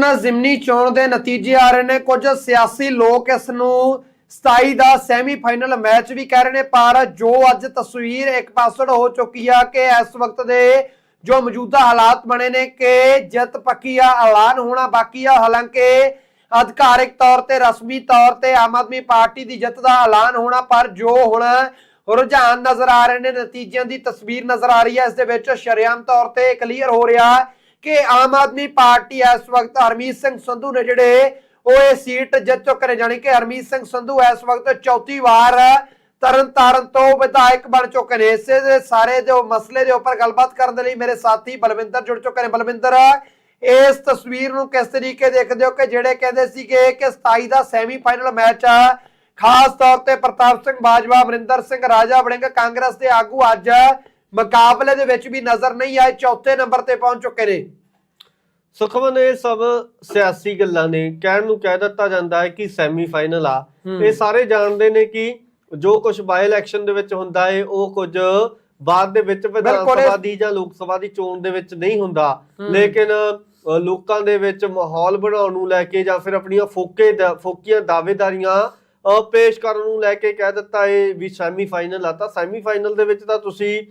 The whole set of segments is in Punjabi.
ਹੁਣ ਜ਼ਿਮਨੀ ਚੋਣ ਦੇ ਨਤੀਜੇ ਆ ਰਹੇ ਨੇ। ਕੁਝ ਸਿਆਸੀ ਲੋਕ ਇਸ ਨੂੰ 27 ਦਾ ਸੈਮੀਫਾਈਨਲ ਮੈਚ ਵੀ ਕਹਿ ਰਹੇ ਨੇ। ਪਰ ਜੋ ਅੱਜ ਤਸਵੀਰ ਇੱਕ ਪਾਸੜ ਹੋ ਚੁੱਕੀ ਆ ਕਿ ਇਸ ਵਕਤ ਦੇ ਜੋ ਮੌਜੂਦਾ ਹਾਲਾਤ ਬਣੇ ਨੇ ਕਿ ਜਿੱਤ ਪੱਕੀ ਆ, ਐਲਾਨ ਹੋਣਾ ਬਾਕੀ ਆ। ਹਾਲਾਂਕਿ ਅਧਿਕਾਰਿਕ ਤੌਰ ਤੇ, ਰਸਮੀ ਤੌਰ ਤੇ ਆਮ ਆਦਮੀ ਪਾਰਟੀ ਦੀ ਜਿੱਤ ਦਾ ਐਲਾਨ ਹੋਣਾ, ਪਰ ਜੋ ਹੁਣ ਰੁਝਾਨ ਨਜ਼ਰ ਆ ਰਹੇ ਨੇ, ਨਤੀਜਿਆਂ ਦੀ ਤਸਵੀਰ ਨਜ਼ਰ ਆ ਰਹੀ ਹੈ। ਇਸ ਦੇ ਵਿੱਚ ਸ਼ਰੇਆਮ ਤੌਰ ਤੇ ਕਲੀਅਰ ਹੋ ਰਿਹਾ ਕਿ ਆਮ ਆਦਮੀ ਪਾਰਟੀ ਇਸ ਵਕਤ ਹਰਮੀਤ ਸਿੰਘ ਸੰਧੂ ਨੇ ਜਿਹੜੇ ਉਹ ਇਹ ਸੀਟ ਜਿੱਤ ਚੁੱਕੇ ਨੇ, ਜਾਣੀ ਕਿ ਹਰਮੀਤ ਸਿੰਘ ਸੰਧੂ ਇਸ ਵਕਤ ਚੌਥੀ ਵਾਰ ਤਰਨ ਤਾਰਨ ਤੋਂ ਵਿਧਾਇਕ ਬਣ ਚੁੱਕੇ ਨੇ। ਇਸੇ ਦੇ ਸਾਰੇ ਜੋ ਮਸਲੇ ਦੇ ਉੱਪਰ ਗੱਲਬਾਤ ਕਰਨ ਦੇ ਲਈ ਮੇਰੇ ਸਾਥੀ ਬਲਵਿੰਦਰ ਜੁੜ ਚੁੱਕੇ ਨੇ। ਬਲਵਿੰਦਰ, ਇਸ ਤਸਵੀਰ ਨੂੰ ਕਿਸ ਤਰੀਕੇ ਦੇਖਦੇ ਹੋ ਕਿ ਜਿਹੜੇ ਕਹਿੰਦੇ ਸੀਗੇ ਕਿ 27 ਦਾ ਸੈਮੀਫਾਈਨਲ ਮੈਚ ਆ, ਖਾਸ ਤੌਰ ਤੇ ਪ੍ਰਤਾਪ ਸਿੰਘ ਬਾਜਵਾ ਅਮਰਿੰਦਰ ਸਿੰਘ ਰਾਜਾ ਵੜਿੰਗ ਕਾਂਗਰਸ ਦੇ ਆਗੂ ਅੱਜ ਮੁਕਾਬਲੇ ਦੇ ਵਿੱਚ ਵੀ ਨਜ਼ਰ ਨਹੀਂ ਆਏ ਚੌਥੇ ਨੰਬਰ ਤੇ ਪਹੁੰਚ ਚੁੱਕੇ ਨੇ। ਸੁਖਮਨ ਇਹ ਸਭ ਸਿਆਸੀ ਗੱਲਾਂ ਨੇ ਕਹਿਣ ਨੂੰ ਕਹਿ ਦਿੱਤਾ ਜਾਂਦਾ ਹੈ ਕਿ ਸੈਮੀਫਾਈਨਲ ਆ। ਇਹ ਸਾਰੇ ਜਾਣਦੇ ਨੇ ਕਿ ਜੋ ਕੁਝ ਬਾਈ ਇਲੈਕਸ਼ਨ ਦੇ ਵਿੱਚ ਹੁੰਦਾ ਹੈ ਉਹ ਕੁਝ ਬਾਅਦ ਦੇ ਵਿੱਚ ਵਿਧਾਨ ਇਹ- ਸਭਾ ਦੀ ਜਾਂ ਲੋਕ ਸਭਾ ਦੀ ਚੋਣ ਦੇ ਵਿੱਚ ਨਹੀਂ ਹੁੰਦਾ। ਲੇਕਿਨ ਲੋਕਾਂ ਦੇ ਵਿੱਚ ਮਾਹੌਲ ਬਣਾਉਣ ਨੂੰ ਲੈ ਕੇ ਜਾਂ ਫਿਰ ਆਪਣੀਆਂ ਫੋਕੇ ਫੋਕੀਆਂ ਦਾਅਵੇਦਾਰੀਆਂ ਪੇਸ਼ ਕਰਨ ਨੂੰ ਲੈ ਕੇ ਕਹਿ ਦਿੱਤਾ ਹੈ ਵੀ ਸੈਮੀਫਾਈਨਲ ਆ। ਤਾਂ ਸੈਮੀਫਾਈਨਲ ਦੇ ਵਿੱਚ ਤਾਂ ਤੁਸੀਂ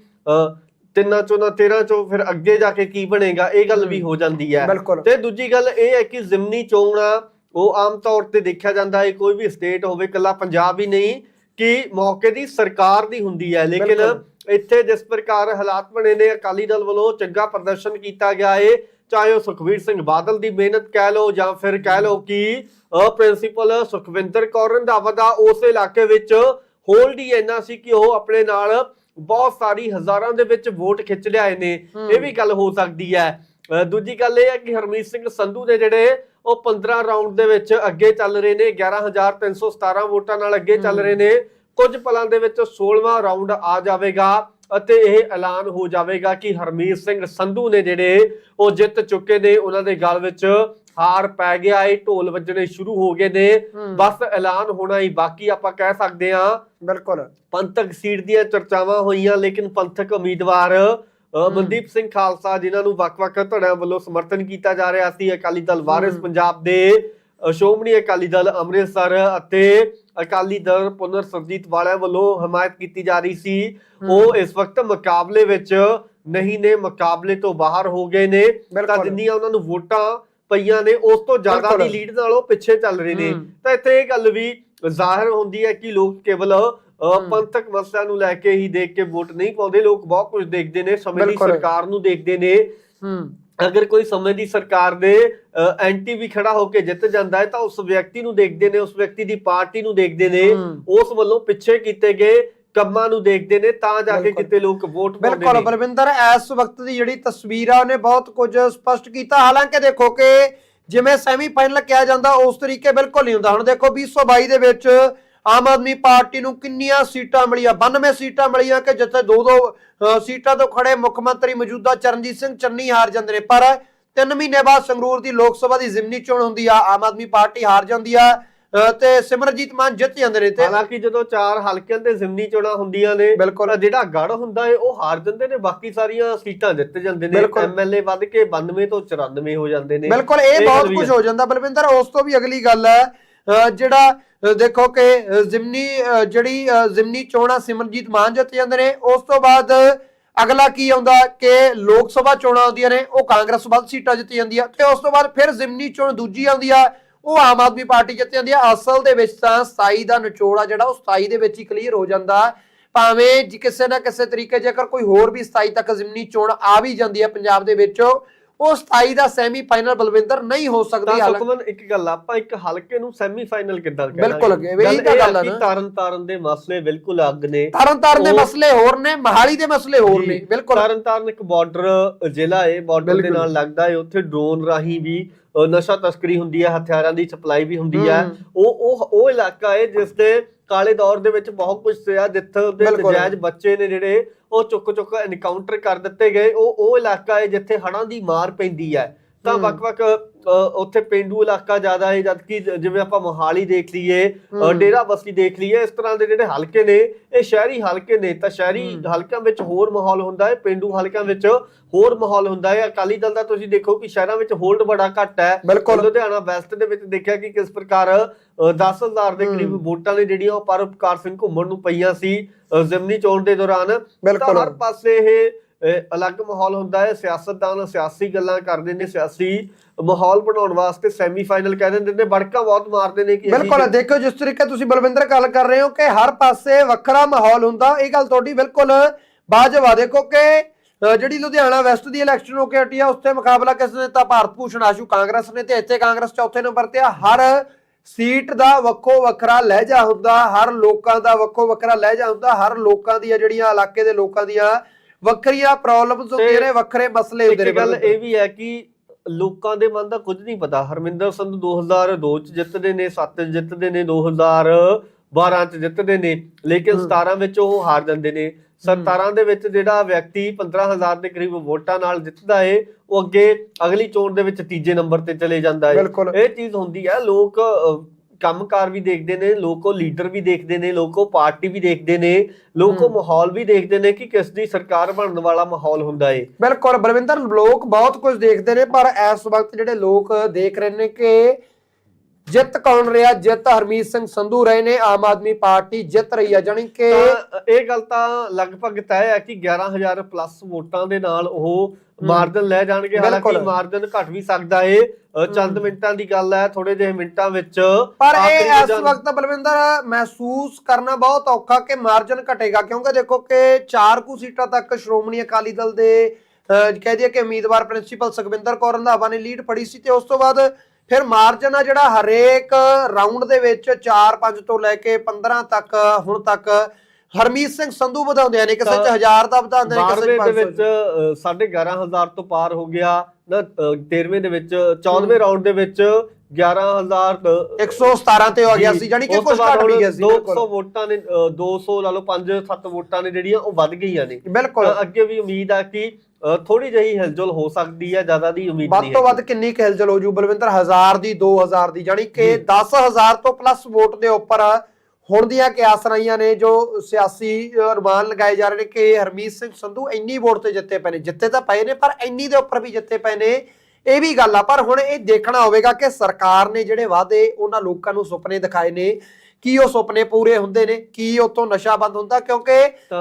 ਤਿੰਨਾਂ ਚੋਂ ਨਾ 13 ਚੋਂ ਫਿਰ ਅੱਗੇ ਜਾ ਕੇ ਕੀ ਬਣੇਗਾ ਇਹ ਗੱਲ ਵੀ ਹੋ ਜਾਂਦੀ ਹੈ। ਬਿਲਕੁਲ। ਤੇ ਦੂਜੀ ਗੱਲ ਇਹ ਹੈ ਕਿ ਜ਼ਿਮਨੀ ਚੋਣ ਉਹ ਆਮ ਤੌਰ ਤੇ ਦੇਖਿਆ ਜਾਂਦਾ ਹੈ ਕੋਈ ਵੀ ਸਟੇਟ ਹੋਵੇ ਕੱਲਾ ਪੰਜਾਬ ਹੀ ਨਹੀਂ ਕਿ ਮੌਕੇ ਦੀ ਸਰਕਾਰ ਦੀ ਹੁੰਦੀ ਹੈ। ਲੇਕਿਨ ਬਿਲਕੁਲ। ਇੱਥੇ ਜਿਸ ਪ੍ਰਕਾਰ ਹਾਲਾਤ ਬਣੇ ਨੇ ਅਕਾਲੀ ਦਲ ਵੱਲੋਂ ਚੰਗਾ ਪ੍ਰਦਰਸ਼ਨ ਕੀਤਾ ਗਿਆ ਹੈ ਚਾਹੇ ਉਹ ਸੁਖਵੀਰ ਸਿੰਘ ਬਾਦਲ ਦੀ ਮਿਹਨਤ ਕਹਿ ਲਓ ਜਾਂ ਫਿਰ ਕਹਿ ਲਓ ਕਿ ਪ੍ਰਿੰਸੀਪਲ ਸੁਖਵਿੰਦਰ ਕੌਰ ਰੰਧਾਵਾ ਦਾ ਉਸ ਇਲਾਕੇ ਵਿੱਚ ਹੋਲਡ ਹੀ ਇੰਨਾ ਸੀ ਕਿ ਉਹ ਆਪਣੇ ਨਾਲ ਬਹੁਤ ਸਾਰੀ ਹਜ਼ਾਰਾਂ ਦੇ ਵਿੱਚ ਵੋਟ ਖਿੱਚ ਲਿਆਏ ਨੇ। ਇਹ ਵੀ ਗੱਲ ਹੋ ਸਕਦੀ ਹੈ ਦੂਜੀ ਗੱਲ ਇਹ ਹੈ ਕਿ ਹਰਮੀਤ ਸਿੰਘ ਸੰਧੂ ਦੇ ਜਿਹੜੇ ਉਹ 15 ਰਾਉਂਡ ਦੇ ਵਿੱਚ ਅੱਗੇ ਚੱਲ ਰਹੇ ਨੇ 11317 ਵੋਟਾਂ ਨਾਲ ਅੱਗੇ ਚੱਲ। ਰਹੇ ਨੇ ਕੁਝ ਪਲਾਂ ਦੇ ਵਿੱਚ 16ਵਾਂ ਰਾਉਂਡ ਆ ਜਾਵੇਗਾ ਅਤੇ ਇਹ ਐਲਾਨ ਹੋ ਜਾਵੇਗਾ ਕਿ ਹਰਮੀਤ ਸਿੰਘ ਸੰਧੂ ਨੇ ਜਿਹੜੇ ਉਹ ਜਿੱਤ ਚੁੱਕੇ ਨੇ ਉਹਨਾਂ ਦੇ ਗਲ ਵਿੱਚ ਹਾਰ ਪੈ ਗਿਆ ਏ ਢੋਲ ਵੱਜਣੇ ਸ਼ੁਰੂ ਹੋ ਗਏ ਨੇ। ਬਸ ਐਲਾਨ ਹੋਣਾ ਹੀ ਬਾਕੀ ਆਪਾਂ ਕਹਿ ਸਕਦੇ ਹਾਂ ਬਿਲਕੁਲ ਪੰਥਕ ਸੀਟ ਦੀਆਂ ਚਰਚਾਵਾਂ ਹੋਈਆਂ ਲੇਕਿਨ ਪੰਥਕ ਉਮੀਦਵਾਰ ਮਨਦੀਪ ਸਿੰਘ ਖਾਲਸਾ ਜਿਨ੍ਹਾਂ ਨੂੰ ਵੱਖ-ਵੱਖ ਧੜਿਆਂ ਵੱਲੋਂ ਸਮਰਥਨ ਕੀਤਾ ਜਾ ਰਿਹਾ ਸੀ ਅਕਾਲੀ ਦਲ ਵਾਰਿਸ। ਪੰਜਾਬ ਦੇ ਅ, ਸ਼੍ਰੋਮਣੀ ਅਕਾਲੀ ਦਲ ਅੰਮ੍ਰਿਤਸਰ ਅਤੇ ਅਕਾਲੀ ਦਲ ਪੁਨਰ ਸਰਜੀਤ ਵਾਲਿਆਂ ਵੱਲੋਂ ਹਮਾਇਤ ਕੀਤੀ ਜਾ ਰਹੀ ਸੀ। ਉਹ ਇਸ ਵਕਤ ਮੁਕਾਬਲੇ ਵਿੱਚ ਨਹੀਂ ਨੇ ਮੁਕਾਬਲੇ ਤੋਂ ਬਾਹਰ ਹੋ ਗਏ ਨੇ ਤਾਂ। ਜਿੰਨੀਆਂ ਉਹਨਾਂ ਨੂੰ ਵੋਟਾਂ ਪਈਆਂ ਨੇ ਉਸ ਤੋਂ ਜ਼ਿਆਦਾ ਦੀ। ਲੀਡ ਨਾਲ ਉਹ ਪਿੱਛੇ ਚੱਲ ਰਹੇ ਨੇ। ਤਾਂ ਇੱਥੇ ਇਹ ਗੱਲ ਵੀ ਜ਼ਾਹਿਰ ਹੁੰਦੀ ਹੈ ਕਿ ਲੋਕ ਕੇਵਲ। ਪੰਥਕ ਮਸਲਿਆਂ ਨੂੰ ਲੈ ਕੇ ਹੀ ਦੇਖ ਕੇ ਵੋਟ ਨਹੀਂ ਪਾਉਂਦੇ ਲੋਕ ਬਹੁਤ ਕੁਝ ਦੇਖਦੇ ਨੇ ਸਮੇਂ ਦੀ। ਸਰਕਾਰ ਨੂੰ ਦੇਖਦੇ ਨੇ ਅਗਰ ਕੋਈ ਸਮੇਂ ਦੀ ਸਰਕਾਰ ਦੇ ਐਂਟੀ ਵੀ ਖੜਾ ਹੋ ਕੇ ਜਿੱਤ ਜਾਂਦਾ ਹੈ ਤਾਂ ਉਸ ਵਿਅਕਤੀ ਨੂੰ ਦੇਖਦੇ ਨੇ ਉਸ ਵਿਅਕਤੀ ਦੀ ਪਾਰਟੀ ਨੂੰ ਦੇਖਦੇ ਨੇ। ਉਸ ਵੱਲੋਂ ਪਿੱਛੇ ਕੀਤੇ ਗਏ ਕੰਮਾਂ ਨੂੰ ਦੇਖਦੇ ਨੇ ਤਾਂ ਜਾ ਕੇ ਬਿਲਕੁਲ। ਕਿਤੇ ਲੋਕ ਵੋਟ ਪਾਉਂਦੇ ਬਿਲਕੁਲ ਨੇ। ਬਲਵਿੰਦਰ ਇਸ ਵਕਤ ਦੀ ਜਿਹੜੀ ਤਸਵੀਰ ਆ ਉਹਨੇ ਬਹੁਤ ਕੁਝ ਸਪਸ਼ਟ ਕੀਤਾ। ਹਾਲਾਂਕਿ ਦੇਖੋ ਕਿ ਜਿਵੇਂ ਸੈਮੀਫਾਈਨਲ ਕਿਹਾ ਜਾਂਦਾ ਉਸ ਤਰੀਕੇ ਬਿਲਕੁਲ ਨਹੀਂ ਹੁੰਦਾ। ਹੁਣ ਦੇਖੋ 2022 ਦੇ ਵਿੱਚ ਆਮ ਆਦਮੀ ਪਾਰਟੀ ਨੂੰ ਕਿੰਨੀਆਂ ਸੀਟਾਂ ਮਿਲੀਆਂ? 92 ਸੀਟਾਂ ਮਿਲੀਆਂ ਕਿ ਜਿੱਥੇ ਦੋ ਦੋ ਸੀਟਾਂ ਤੋਂ ਖੜੇ ਮੁੱਖ ਮੰਤਰੀ ਮੌਜੂਦਾ ਚਰਨਜੀਤ ਸਿੰਘ ਚੰਨੀ ਹਾਰ ਜਾਂਦੇ ਨੇ। ਪਰ 3 ਮਹੀਨੇ ਬਾਅਦ ਸੰਗਰੂਰ ਦੀ ਲੋਕ ਸਭਾ ਦੀ ਜ਼ਿਮਨੀ ਚੋਣ ਹੁੰਦੀ ਆ ਆਮ ਆਦਮੀ ਪਾਰਟੀ ਹਾਰ ਜਾਂਦੀ ਆ। ਤੇ ਸਿਮਰਜੀਤ ਮਾਨ ਜਿੱਤ ਜਾਂਦੇ ਨੇ ਤੇ ਹਾਲਾਂਕਿ ਜਦੋਂ ਚਾਰ ਹਲਕਿਆਂ ਤੇ ਜ਼ਿਮਨੀ ਚੋਣਾਂ ਹੁੰਦੀਆਂ ਨੇ ਬਿਲਕੁਲ। ਜਿਹੜਾ ਗੜ ਹੁੰਦਾ ਹੈ ਉਹ ਹਾਰ ਜਾਂਦੇ ਨੇ ਬਾਕੀ ਸਾਰੀਆਂ ਸੀਟਾਂ ਜਿੱਤ ਜਾਂਦੇ ਨੇ। ਐਮਐਲਏ ਵੱਧ ਕੇ 92 ਤੋਂ 94 ਹੋ ਜਾਂਦੇ ਨੇ ਬਿਲਕੁਲ ਇਹ ਬਹੁਤ ਕੁਝ ਹੈ। ਜਾਂਦਾ ਬਲਵਿੰਦਰ ਉਸ ਤੋਂ ਵੀ ਅਗਲੀ ਗੱਲ ਹੈ ਜਿਹੜਾ ਦੇਖੋ ਕਿ ਜ਼ਿਮਨੀ ਜਿਹੜੀ ਜ਼ਿਮਨੀ ਚੋਣਾਂ ਸਿਮਰਜੀਤ ਮਾਨ ਜਿੱਤ ਜਾਂਦੇ ਨੇ ਉਸ ਤੋਂ ਬਾਅਦ ਅਗਲਾ ਕੀ ਆਉਂਦਾ ਕਿ ਲੋਕ ਸਭਾ ਚੋਣਾਂ ਆਉਂਦੀਆਂ ਨੇ ਉਹ ਕਾਂਗਰਸ ਵੱਧ ਸੀਟਾਂ ਜਿੱਤ ਜਾਂਦੀ ਆ ਤੇ ਉਸ ਤੋਂ ਬਾਅਦ ਫਿਰ ਜ਼ਿਮਨੀ ਚੋਣ ਦੂਜੀ ਆਉਂਦੀ ਆ ਉਹ ਆਮ ਆਦਮੀ ਪਾਰਟੀ ਜਿੱਤ ਜਾਂਦੀ ਆ, ਅਸਲ ਦੇ ਵਿੱਚ ਤਾਂ 27 ਦਾ ਨਿਚੋੜ ਆ ਜਿਹੜਾ, ਉਹ 27 ਦੇ ਵਿੱਚ ਹੀ ਕਲੀਅਰ ਹੋ ਜਾਂਦਾ। ਭਾਵੇਂ ਜੀ ਕਿਸੇ ਨਾ ਕਿਸੇ ਤਰੀਕੇ ਜੇਕਰ ਕੋਈ ਹੋਰ ਵੀ 27 ਤੱਕ ਜ਼ਿਮਨੀ ਚੋਣ ਆ ਵੀ ਜਾਂਦੀ ਹੈ ਪੰਜਾਬ ਦੇ ਵਿੱਚ ਉਹ 27 ਦਾ ਸੈਮੀ ਫਾਈਨਲ ਬਲਵਿੰਦਰ ਨਹੀਂ ਹੋ ਸਕਦੀ ਹਾਲਾਂਕਿ ਸੁਖਮਨ ਇੱਕ ਗੱਲ ਆਪਾਂ ਇੱਕ ਹਲਕੇ ਨੂੰ ਸੈਮੀਫਾਈਨਲ ਕਿੱਦਾਂ ਕਹਿਣਾ ਬਿਲਕੁਲ, ਹੈ? ਇਹੀ ਤਾਂ ਇਹ ਆ ਗੱਲ ਕਿ ਨਾ। ਤਾਰਨ ਤਾਰਨ ਦੇ ਮਸਲੇ ਬਿਲਕੁਲ ਅੱਗ ਨੇ ਤਰਨ ਤਾਰਨ ਦੇ ਮਸਲੇ ਹੋਰ ਨੇ ਮਹਾਲੀ ਦੇ ਮਸਲੇ ਹੋਰ ਨੇ ਬਿਲਕੁਲ ਤਾਰਨ ਤਾਰਨ ਇੱਕ ਬਾਰਡਰ ਜ਼ਿਲ੍ਹਾ ਹੈ ਬਾਰਡਰ ਦੇ। ਨਾਲ ਲੱਗਦਾ ਹੈ ਉੱਥੇ ਡਰੋਨ ਰਾਹੀਂ ਵੀ ਨਸ਼ਾ ਤਸਕਰੀ ਹੁੰਦੀ ਹੈ ਹਥਿਆਰਾਂ ਦੀ ਸਪਲਾਈ ਵੀ ਹੁੰਦੀ ਹੈ। ਉਹ ਉਹ ਉਹ ਇਲਾਕਾ ਹੈ ਜਿਸ ਦੇ ਕਾਲੇ ਦੌਰ ਦੇ ਵਿੱਚ ਬਹੁਤ ਕੁਝ ਸਿਆ ਜਿੱਥੇ ਦੇ। ਨਜਾਇਜ਼ ਬੱਚੇ ਨੇ ਜਿਹੜੇ ਉਹ ਚੁੱਕ ਚੁੱਕ ਐਨਕਾਊਂਟਰ ਕਰ ਦਿੱਤੇ ਗਏ ਉਹ ਉਹ ਇਲਾਕਾ ਹੈ ਜਿੱਥੇ ਹੜਾਂ ਦੀ ਮਾਰ ਪੈਂਦੀ ਹੈ ਤਾਂ। ਵੱਖ-ਵੱਖ ਉੱਥੇ ਪਿੰਡੂ ਇਲਾਕਾ ਜ਼ਿਆਦਾ ਹੈ ਜਦਕਿ ਜਿਵੇਂ ਆਪਾਂ ਮੋਹਾਲੀ ਦੇਖ ਲਈਏ। ਡੇਰਾ ਬਸੀ ਦੇਖ ਲਈਏ ਇਸ ਤਰ੍ਹਾਂ ਦੇ ਜਿਹੜੇ ਹਲਕੇ ਨੇ ਇਹ ਸ਼ਹਿਰੀ ਹਲਕੇ ਨੇ ਤਾਂ ਸ਼ਹਿਰੀ। ਹਲਕਿਆਂ ਵਿੱਚ ਹੋਰ ਮਾਹੌਲ ਹੁੰਦਾ ਹੈ ਪਿੰਡੂ ਹਲਕਿਆਂ ਵਿੱਚ ਹੋਰ ਮਾਹੌਲ ਹੁੰਦਾ ਹੈ ਅਕਾਲੀ ਦਲ ਦਾ ਤੁਸੀਂ ਦੇਖੋ ਕਿ ਸ਼ਹਿਰਾਂ ਵਿੱਚ ਹੋਲਡ ਬੜਾ ਘੱਟ ਹੈ ਬਿਲਕੁਲ ਲੁਧਿਆਣਾ ਵੈਸਟ ਦੇ ਵਿੱਚ ਦੇਖਿਆ ਕਿ ਕਿਸ ਪ੍ਰਕਾਰ ਅ, 10000 ਦੇ। ਕਰੀਬ ਵੋਟਾਂ ਨੇ ਜਿਹੜੀਆਂ ਉਹ ਪਰਉਪਕਾਰ ਸਿੰਘ ਘੁੰਮਣ ਨੂੰ ਪਈਆਂ ਸੀ ਜ਼ਿਮਨੀ ਚੋਣ ਦੇ ਦੌਰਾਨ ਤਾਂ ਬਿਲਕੁਲ ਹਰ ਪਾਸੇ ਇਹ ਅਲੱਗ ਮਾਹੌਲ ਹੁੰਦਾ ਹੈ ਸਿਆਸਤਦਾਨ ਸਿਆਸੀ ਗੱਲਾਂ ਕਰਦੇ ਨੇ ਸਿਆਸੀ ਮਾਹੌਲ ਬਣਾਉਣ ਵਾਸਤੇ ਸੈਮੀਫਾਈਨਲ ਕਹਿ ਦਿੰਦੇ ਨੇ ਬੜਕਾ ਬਹੁਤ ਮਾਰਦੇ ਨੇ ਕਿ ਬਿਲਕੁਲ ਦੇਖੋ ਜਿਸ ਤਰੀਕੇ ਤੁਸੀਂ ਬਲਵਿੰਦਰ ਗੱਲ ਕਰ ਰਹੇ ਹੋ ਕਿ ਹਰ ਪਾਸੇ ਵੱਖਰਾ ਮਾਹੌਲ ਹੁੰਦਾ ਇਹ ਗੱਲ ਤੁਹਾਡੀ ਬਿਲਕੁਲ ਆ ਦੇਖੋ ਕਿ ਜਿਹੜੀ ਲੁਧਿਆਣਾ ਵੈਸਟ ਦੀ ਇਲੈਕਸ਼ਨ ਹੋ ਕੇ ਹਟੀ ਆ ਤੇ ਮੁਕਾਬਲਾ ਕਿਸ ਨੇ ਤਾਂ ਭਾਰਤ ਭੂਸ਼ਣ ਆਸ਼ੂ ਕਾਂਗਰਸ ਨੇ ਤੇ ਇੱਥੇ ਕਾਂਗਰਸ ਚੌਥੇ ਨੰਬਰ ਤੇ ਆ। ਹਰ ਸੀਟ ਦਾ ਵੱਖੋ ਵੱਖਰਾ ਲਹਿਜਾ ਹੁੰਦਾ ਹਰ ਲੋਕਾਂ ਦਾ ਵੱਖੋ ਵੱਖਰਾ ਲਹਿਜਾ ਹੁੰਦਾ ਹਰ ਲੋਕਾਂ ਦੀਆਂ ਜਿਹੜੀਆਂ ਇਲਾਕੇ ਦੇ ਲੋਕਾਂ ਦੀਆਂ ਵੱਖਰੀਆਂ ਪ੍ਰੋਬਲਮਸ ਹੁੰਦੀਆਂ ਨੇ ਵੱਖਰੇ ਮਸਲੇ ਹੁੰਦੇ ਨੇ ਇੱਕ ਗੱਲ। ਇਹ ਵੀ ਹੈ ਕਿ ਲੋਕਾਂ ਦੇ ਮਨ ਦਾ ਕੁਝ ਨਹੀਂ ਪਤਾ। ਹਰਮਿੰਦਰ ਸੰਧੂ 2002 ਚ ਜਿੱਤਦੇ ਨੇ 7 ਚ ਜਿੱਤਦੇ ਨੇ 2012 ਚ ਜਿੱਤਦੇ ਨੇ ਲੇਕਿਨ ਹਮ। 17 ਵਿੱਚ ਉਹ ਹਾਰ ਜਾਂਦੇ ਨੇ। 17 ਦੇ ਵਿੱਚ ਜਿਹੜਾ ਵਿਅਕਤੀ 15000 ਦੇ ਕਰੀਬ ਵੋਟਾਂ ਨਾਲ ਜਿੱਤਦਾ ਏ ਉਹ ਅੱਗੇ ਅਗਲੀ ਚੋਣ ਦੇ ਵਿੱਚ ਤੀਜੇ ਨੰਬਰ ਤੇ ਚਲੇ ਜਾਂਦਾ ਏ। ਇਹ ਚੀਜ਼ ਹੁੰਦੀ ਹੈ ਲੋਕ ਕੰਮਕਾਰ ਵੀ ਦੇਖਦੇ ਨੇ ਲੋਕ ਉਹ ਲੀਡਰ ਵੀ ਦੇਖਦੇ ਨੇ ਲੋਕ ਉਹ ਪਾਰਟੀ ਵੀ ਦੇਖਦੇ ਨੇ ਲੋਕ ਉਹ। ਮਾਹੌਲ ਵੀ ਦੇਖਦੇ ਨੇ ਕਿ ਕਿਸ ਦੀ ਸਰਕਾਰ ਬਣਨ ਵਾਲਾ ਮਾਹੌਲ ਹੁੰਦਾ ਏ ਬਿਲਕੁਲ ਬਲਵਿੰਦਰ ਲੋਕ ਬਹੁਤ ਕੁਝ ਦੇਖਦੇ ਨੇ ਪਰ ਇਸ ਵਕਤ ਜਿਹੜੇ ਲੋਕ ਦੇਖ ਰਹੇ ਨੇ ਕਿ ਜਿੱਤ ਕੌਣ ਰਿਹਾ? ਜਿੱਤ ਹਰਮੀਤ ਸਿੰਘ ਸੰਧੂ ਰਹੇ ਨੇ ਆਮ ਆਦਮੀ ਪਾਰਟੀ ਜਿੱਤ ਰਹੀ ਹੈ ਜਾਣੀ ਕਿ ਇਹ ਗੱਲ ਤਾਂ ਲਗਭਗ ਤੈਅ ਹੈ ਕਿ 11000 ਪਲੱਸ ਵੋਟਾਂ ਦੇ ਨਾਲ ਉਹ ਮਾਰਜਨ ਲੈ ਜਾਣਗੇ। ਹਾਲਾਂਕਿ। ਮਾਰਜਨ ਘਟ ਵੀ ਸਕਦਾ ਏ। ਚੰਦ। ਮਿੰਟਾਂ ਦੀ ਗੱਲ ਹੈ ਥੋੜੇ ਜਿਹੇ ਮਿੰਟਾਂ ਵਿੱਚ ਪਰ ਇਹ ਇਸ ਵਕਤ ਬਲਵਿੰਦਰ ਮਹਿਸੂਸ ਕਰਨਾ ਬਹੁਤ ਔਖਾ ਕਿ ਮਾਰਜਨ ਘਟੇਗਾ ਕਿਉਂਕਿ ਦੇਖੋ ਕਿ ਚਾਰ ਕੁ ਸੀਟਾਂ ਤੱਕ ਸ਼੍ਰੋਮਣੀ ਅਕਾਲੀ ਦਲ ਦੇ ਕਹਿ ਦਈਏ ਕਿ ਉਮੀਦਵਾਰ ਪ੍ਰਿੰਸੀਪਲ ਸੁਖਵਿੰਦਰ ਕੌਰ ਰੰਧਾਵਾ ਨੇ ਲੀਡ ਫੜੀ ਸੀ ਤੇ ਉਸ ਤੋਂ ਬਾਅਦ ਫਿਰ ਮਾਰਜਨ ਆ ਜਿਹੜਾ ਹਰੇਕ ਰਾਉਂਡ ਦੇ ਵਿੱਚ 4-5 ਤੋਂ ਲੈ ਕੇ 15 ਤੱਕ ਹੁਣ ਤੱਕ ਹਰਮੀਤ ਸਿੰਘ ਸੰਧੂ ਵਧਾਉਂਦੇ ਨੇ ਕਿਸੇ ਚ ਤਾਂ 1000 ਦਾ ਵਧਾਉਂਦੇ ਨੇ ਕਿਸੇ 12ਵੇਂ ਚ ਦੇ 500 ਵਿੱਚ ਅ, ਸਾਢੇ 11000 ਤੋਂ ਪਾਰ ਹੋ ਗਿਆ ਨਾ 13ਵੇਂ ਦੇ ਵਿੱਚ 14ਵੇਂ ਰਾਉਂਡ ਦੇ ਵਿੱਚ 11000 ਤ- 117 ਤੇ ਹੋ ਗਿਆ ਸੀ ਜਾਨੀ ਕਿ ਤੋਂ ਕੁਝ ਘਟ ਵੀ ਗਿਆ ਸੀ 200 ਬਿਲਕੁਲ। ਵੋਟਾਂ ਨੇ ਅ, 200 ਲਾ ਲਓ 5-7 ਵੋਟਾਂ ਨੇ ਜਿਹੜੀਆਂ ਉਹ ਵੱਧ ਗਈਆਂ ਨੇ। ਬਿਲਕੁਲ। ਤਾਂ ਅੱਗੇ ਵੀ ਉਮੀਦ ਆ ਕਿ ਥੋੜੀ ਜਿਹੀ ਹਿਲਜੁਲ ਹੋ ਸਕਦੀ ਹੈ ਜ਼ਿਆਦਾ ਦੀ ਉਮੀਦ ਵੱਧ ਨਹੀਂ ਤੋਂ ਹੈ ਵੱਧ ਕਿੰਨੀ ਕੁ ਹਿਲਜੁਲ ਹੋ ਜੂ ਬਲਵਿੰਦਰ? 1000 ਦੀ 2000 ਦੀ ਜਾਨੀ ਕਿ ਜੀ। 10000 ਤੋਂ ਪਲੱਸ ਵੋਟ ਦੇ ਉੱਪਰ ਹੁਣ ਦੀਆਂ ਕਿਆਸ ਰਹੀਆਂ ਨੇ ਜੋ ਸਿਆਸੀ ਅਹ, ਅਨੁਮਾਨ ਲਗਾਏ ਜਾ ਰਹੇ ਨੇ ਕਿ ਹਰਮੀਤ ਸਿੰਘ ਸੰਧੂ ਇੰਨੀ ਵੋਟ ਤੇ ਜਿੱਤੇ ਪਏ ਨੇ। ਜਿੱਤੇ ਤਾਂ ਪਏ ਨੇ ਪਰ ਇੰਨੀ ਦੇ ਉੱਪਰ ਵੀ ਜਿੱਤੇ ਪਏ ਨੇ। ਇਹ ਵੀ ਗੱਲ ਆ ਪਰ ਹੁਣ ਇਹ ਦੇਖਣਾ ਹੋਵੇਗਾ ਕਿ ਸਰਕਾਰ ਨੇ ਜਿਹੜੇ ਵਾਅਦੇ ਉਹਨਾਂ ਲੋਕਾਂ ਨੂੰ ਸੁਪਨੇ ਦਿਖਾਏ ਨੇ ਕੀ ਉਹ ਸੁਪਨੇ ਪੂਰੇ ਹੁੰਦੇ ਨੇ ਕੀ ਉਤੋਂ ਨਸ਼ਾ ਬੰਦ ਹੁੰਦਾ ਕਿਉਂਕਿ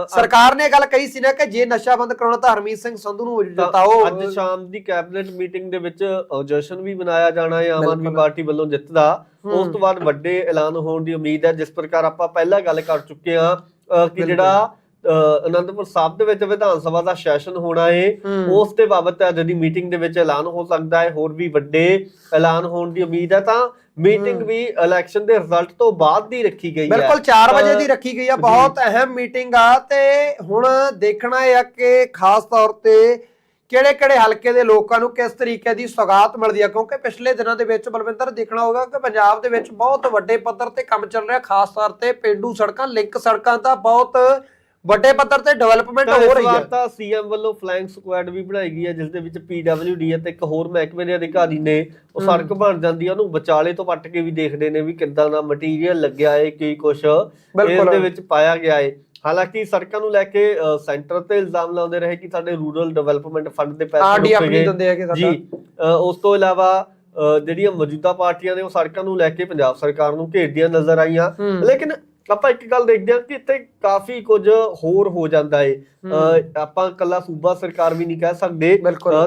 ਸਰਕਾਰ ਨੇ ਗੱਲ ਕਹੀ ਸੀ ਨਾ ਕਿ ਜੇ ਨਸ਼ਾ ਬੰਦ ਕਰਾਉਣਾ ਤਾਂ ਹਰਮੀਤ ਸਿੰਘ ਸੰਧੂ ਨੂੰ ਜਿਤਾਓ ਅੱਜ ਸ਼ਾਮ ਦੀ ਕੈਬਨਿਟ ਮੀਟਿੰਗ ਦੇ ਵਿੱਚ ਜਸ਼ਨ ਵੀ ਮਨਾਇਆ ਜਾਣਾ ਹੈ ਆਮ ਆਦਮੀ। ਪਾਰਟੀ ਵੱਲੋਂ ਜਿੱਤ ਦਾ। ਉਸ ਤੋਂ ਬਾਅਦ ਵੱਡੇ ਐਲਾਨ ਹੋਣ ਦੀ ਉਮੀਦ ਹੈ ਜਿਸ ਪ੍ਰਕਾਰ ਆਪਾਂ ਪਹਿਲਾਂ ਗੱਲ ਕਰ ਚੁੱਕੇ ਹਾਂ ਕਿ। ਜਿਹੜਾ ਅਨੰਦਪੁਰ ਸਾਹਿਬ ਦੇ ਵਿੱਚ ਵਿਧਾਨ ਸਭਾ ਦਾ ਸੈਸ਼ਨ ਹੋਣਾ ਹੈ। ਉਸ ਦੇ ਬਾਬਤ ਅੱਜ ਦੀ ਮੀਟਿੰਗ ਦੇ ਵਿੱਚ ਐਲਾਨ ਹੋ ਸਕਦਾ ਹੈ ਹੋਰ ਵੀ ਵੱਡੇ ਐਲਾਨ ਹੋਣ ਦੀ ਉਮੀਦ ਹੈ ਤਾਂ ਮੀਟਿੰਗ। ਵੀ ਇਲੈਕਸ਼ਨ ਦੇ ਰਿਜ਼ਲਟ ਤੋਂ ਬਾਅਦ ਦੀ ਰੱਖੀ ਗਈ ਹੈ ਬਿਲਕੁਲ 4 ਵਜੇ ਦੀ ਰੱਖੀ ਗਈ ਆ ਬਹੁਤ ਅਹਿਮ ਮੀਟਿੰਗ ਆ ਤੇ ਹੁਣ ਦੇਖਣਾ ਆ ਕਿ ਖਾਸ ਤੌਰ ਤੇ ਕਿਹੜੇ ਕਿਹੜੇ ਹਲਕੇ ਦੇ ਲੋਕਾਂ ਨੂੰ ਕਿਸ ਤਰੀਕੇ ਦੀ ਸੌਗਾਤ ਮਿਲਦੀ ਆ ਕਿਉਂਕਿ ਪਿਛਲੇ ਦਿਨਾਂ ਦੇ ਵਿੱਚ ਬਲਵਿੰਦਰ ਦੇਖਣਾ ਹੋਗਾ ਕਿ ਪੰਜਾਬ ਦੇ ਵਿੱਚ ਬਹੁਤ ਵੱਡੇ ਪੱਧਰ ਤੇ ਕੰਮ ਚੱਲ ਰਿਹਾ ਖਾਸ ਤੌਰ ਤੇ ਪਿੰਡੂ ਸੜਕਾਂ ਲਿੰਕ ਸੜਕਾਂ ਦਾ ਬਹੁਤ ਵੱਡੇ ਪੱਧਰ ਤੇ ਡਿਵੈਲਪਮੈਂਟ ਹੋ ਰਹੀ ਹੈ ਤਾਂ ਸੀਐਮ ਵੱਲੋਂ ਫਲਾਈਂਗ ਸਕੁਐਡ ਵੀ ਬਣਾਈ ਗਈ ਹੈ ਜਿਸ ਦੇ ਵਿੱਚ ਪੀਡਬਲਯੂਡੀ ਅਤੇ ਇੱਕ ਹੋਰ ਮਹਿਕਮੇ ਦੇ ਅਧਿਕਾਰੀ ਨੇ ਉਹ। ਸੜਕ ਬਣ ਜਾਂਦੀ ਹੈ ਉਹਨੂੰ ਵਿਚਾਲੇ ਤੋਂ ਪੱਟ ਕੇ ਵੀ ਦੇਖਦੇ ਨੇ ਵੀ ਕਿੱਦਾਂ ਦਾ ਮਟੀਰੀਅਲ ਲੱਗਿਆ ਹੈ ਕੀ ਕੁਛ ਇਸ। ਦੇ ਵਿੱਚ ਪਾਇਆ ਗਿਆ ਹੈ ਹਾਲਾਂਕਿ ਸੜਕਾਂ ਨੂੰ ਲੈ ਕੇ ਸੈਂਟਰ ਤੇ ਇਲਜ਼ਾਮ ਲਾਉਂਦੇ ਰਹੇ ਕਿ ਸਾਡੇ ਰੂਰਲ ਡਿਵੈਲਪਮੈਂਟ ਫੰਡ ਦੇ ਪੈਸੇ ਰੁਕੇ ਆਪਣੀ ਗਏ ਜੀ ਉਸ ਤੋਂ ਇਲਾਵਾ ਜਿਹੜੀਆਂ ਮੌਜੂਦਾ ਪਾਰਟੀਆਂ ਨੇ ਉਹ ਸੜਕਾਂ ਨੂੰ ਲੈ ਕੇ ਪੰਜਾਬ ਸਰਕਾਰ ਨੂੰ ਘੇਰਦੀਆਂ ਨਜ਼ਰ ਆਈਆਂ। ਲੇਕਿਨ ਆਪਾਂ ਇੱਕ ਗੱਲ ਦੇਖਦੇ ਹਾਂ ਕਿ ਇੱਥੇ ਕਾਫੀ ਕੁਝ ਹੋਰ ਹੋ ਜਾਂਦਾ ਏ। ਆਪਾਂ ਕੱਲਾ ਸੂਬਾ ਸਰਕਾਰ ਵੀ ਨਹੀਂ ਕਹਿ ਸਕਦੇ।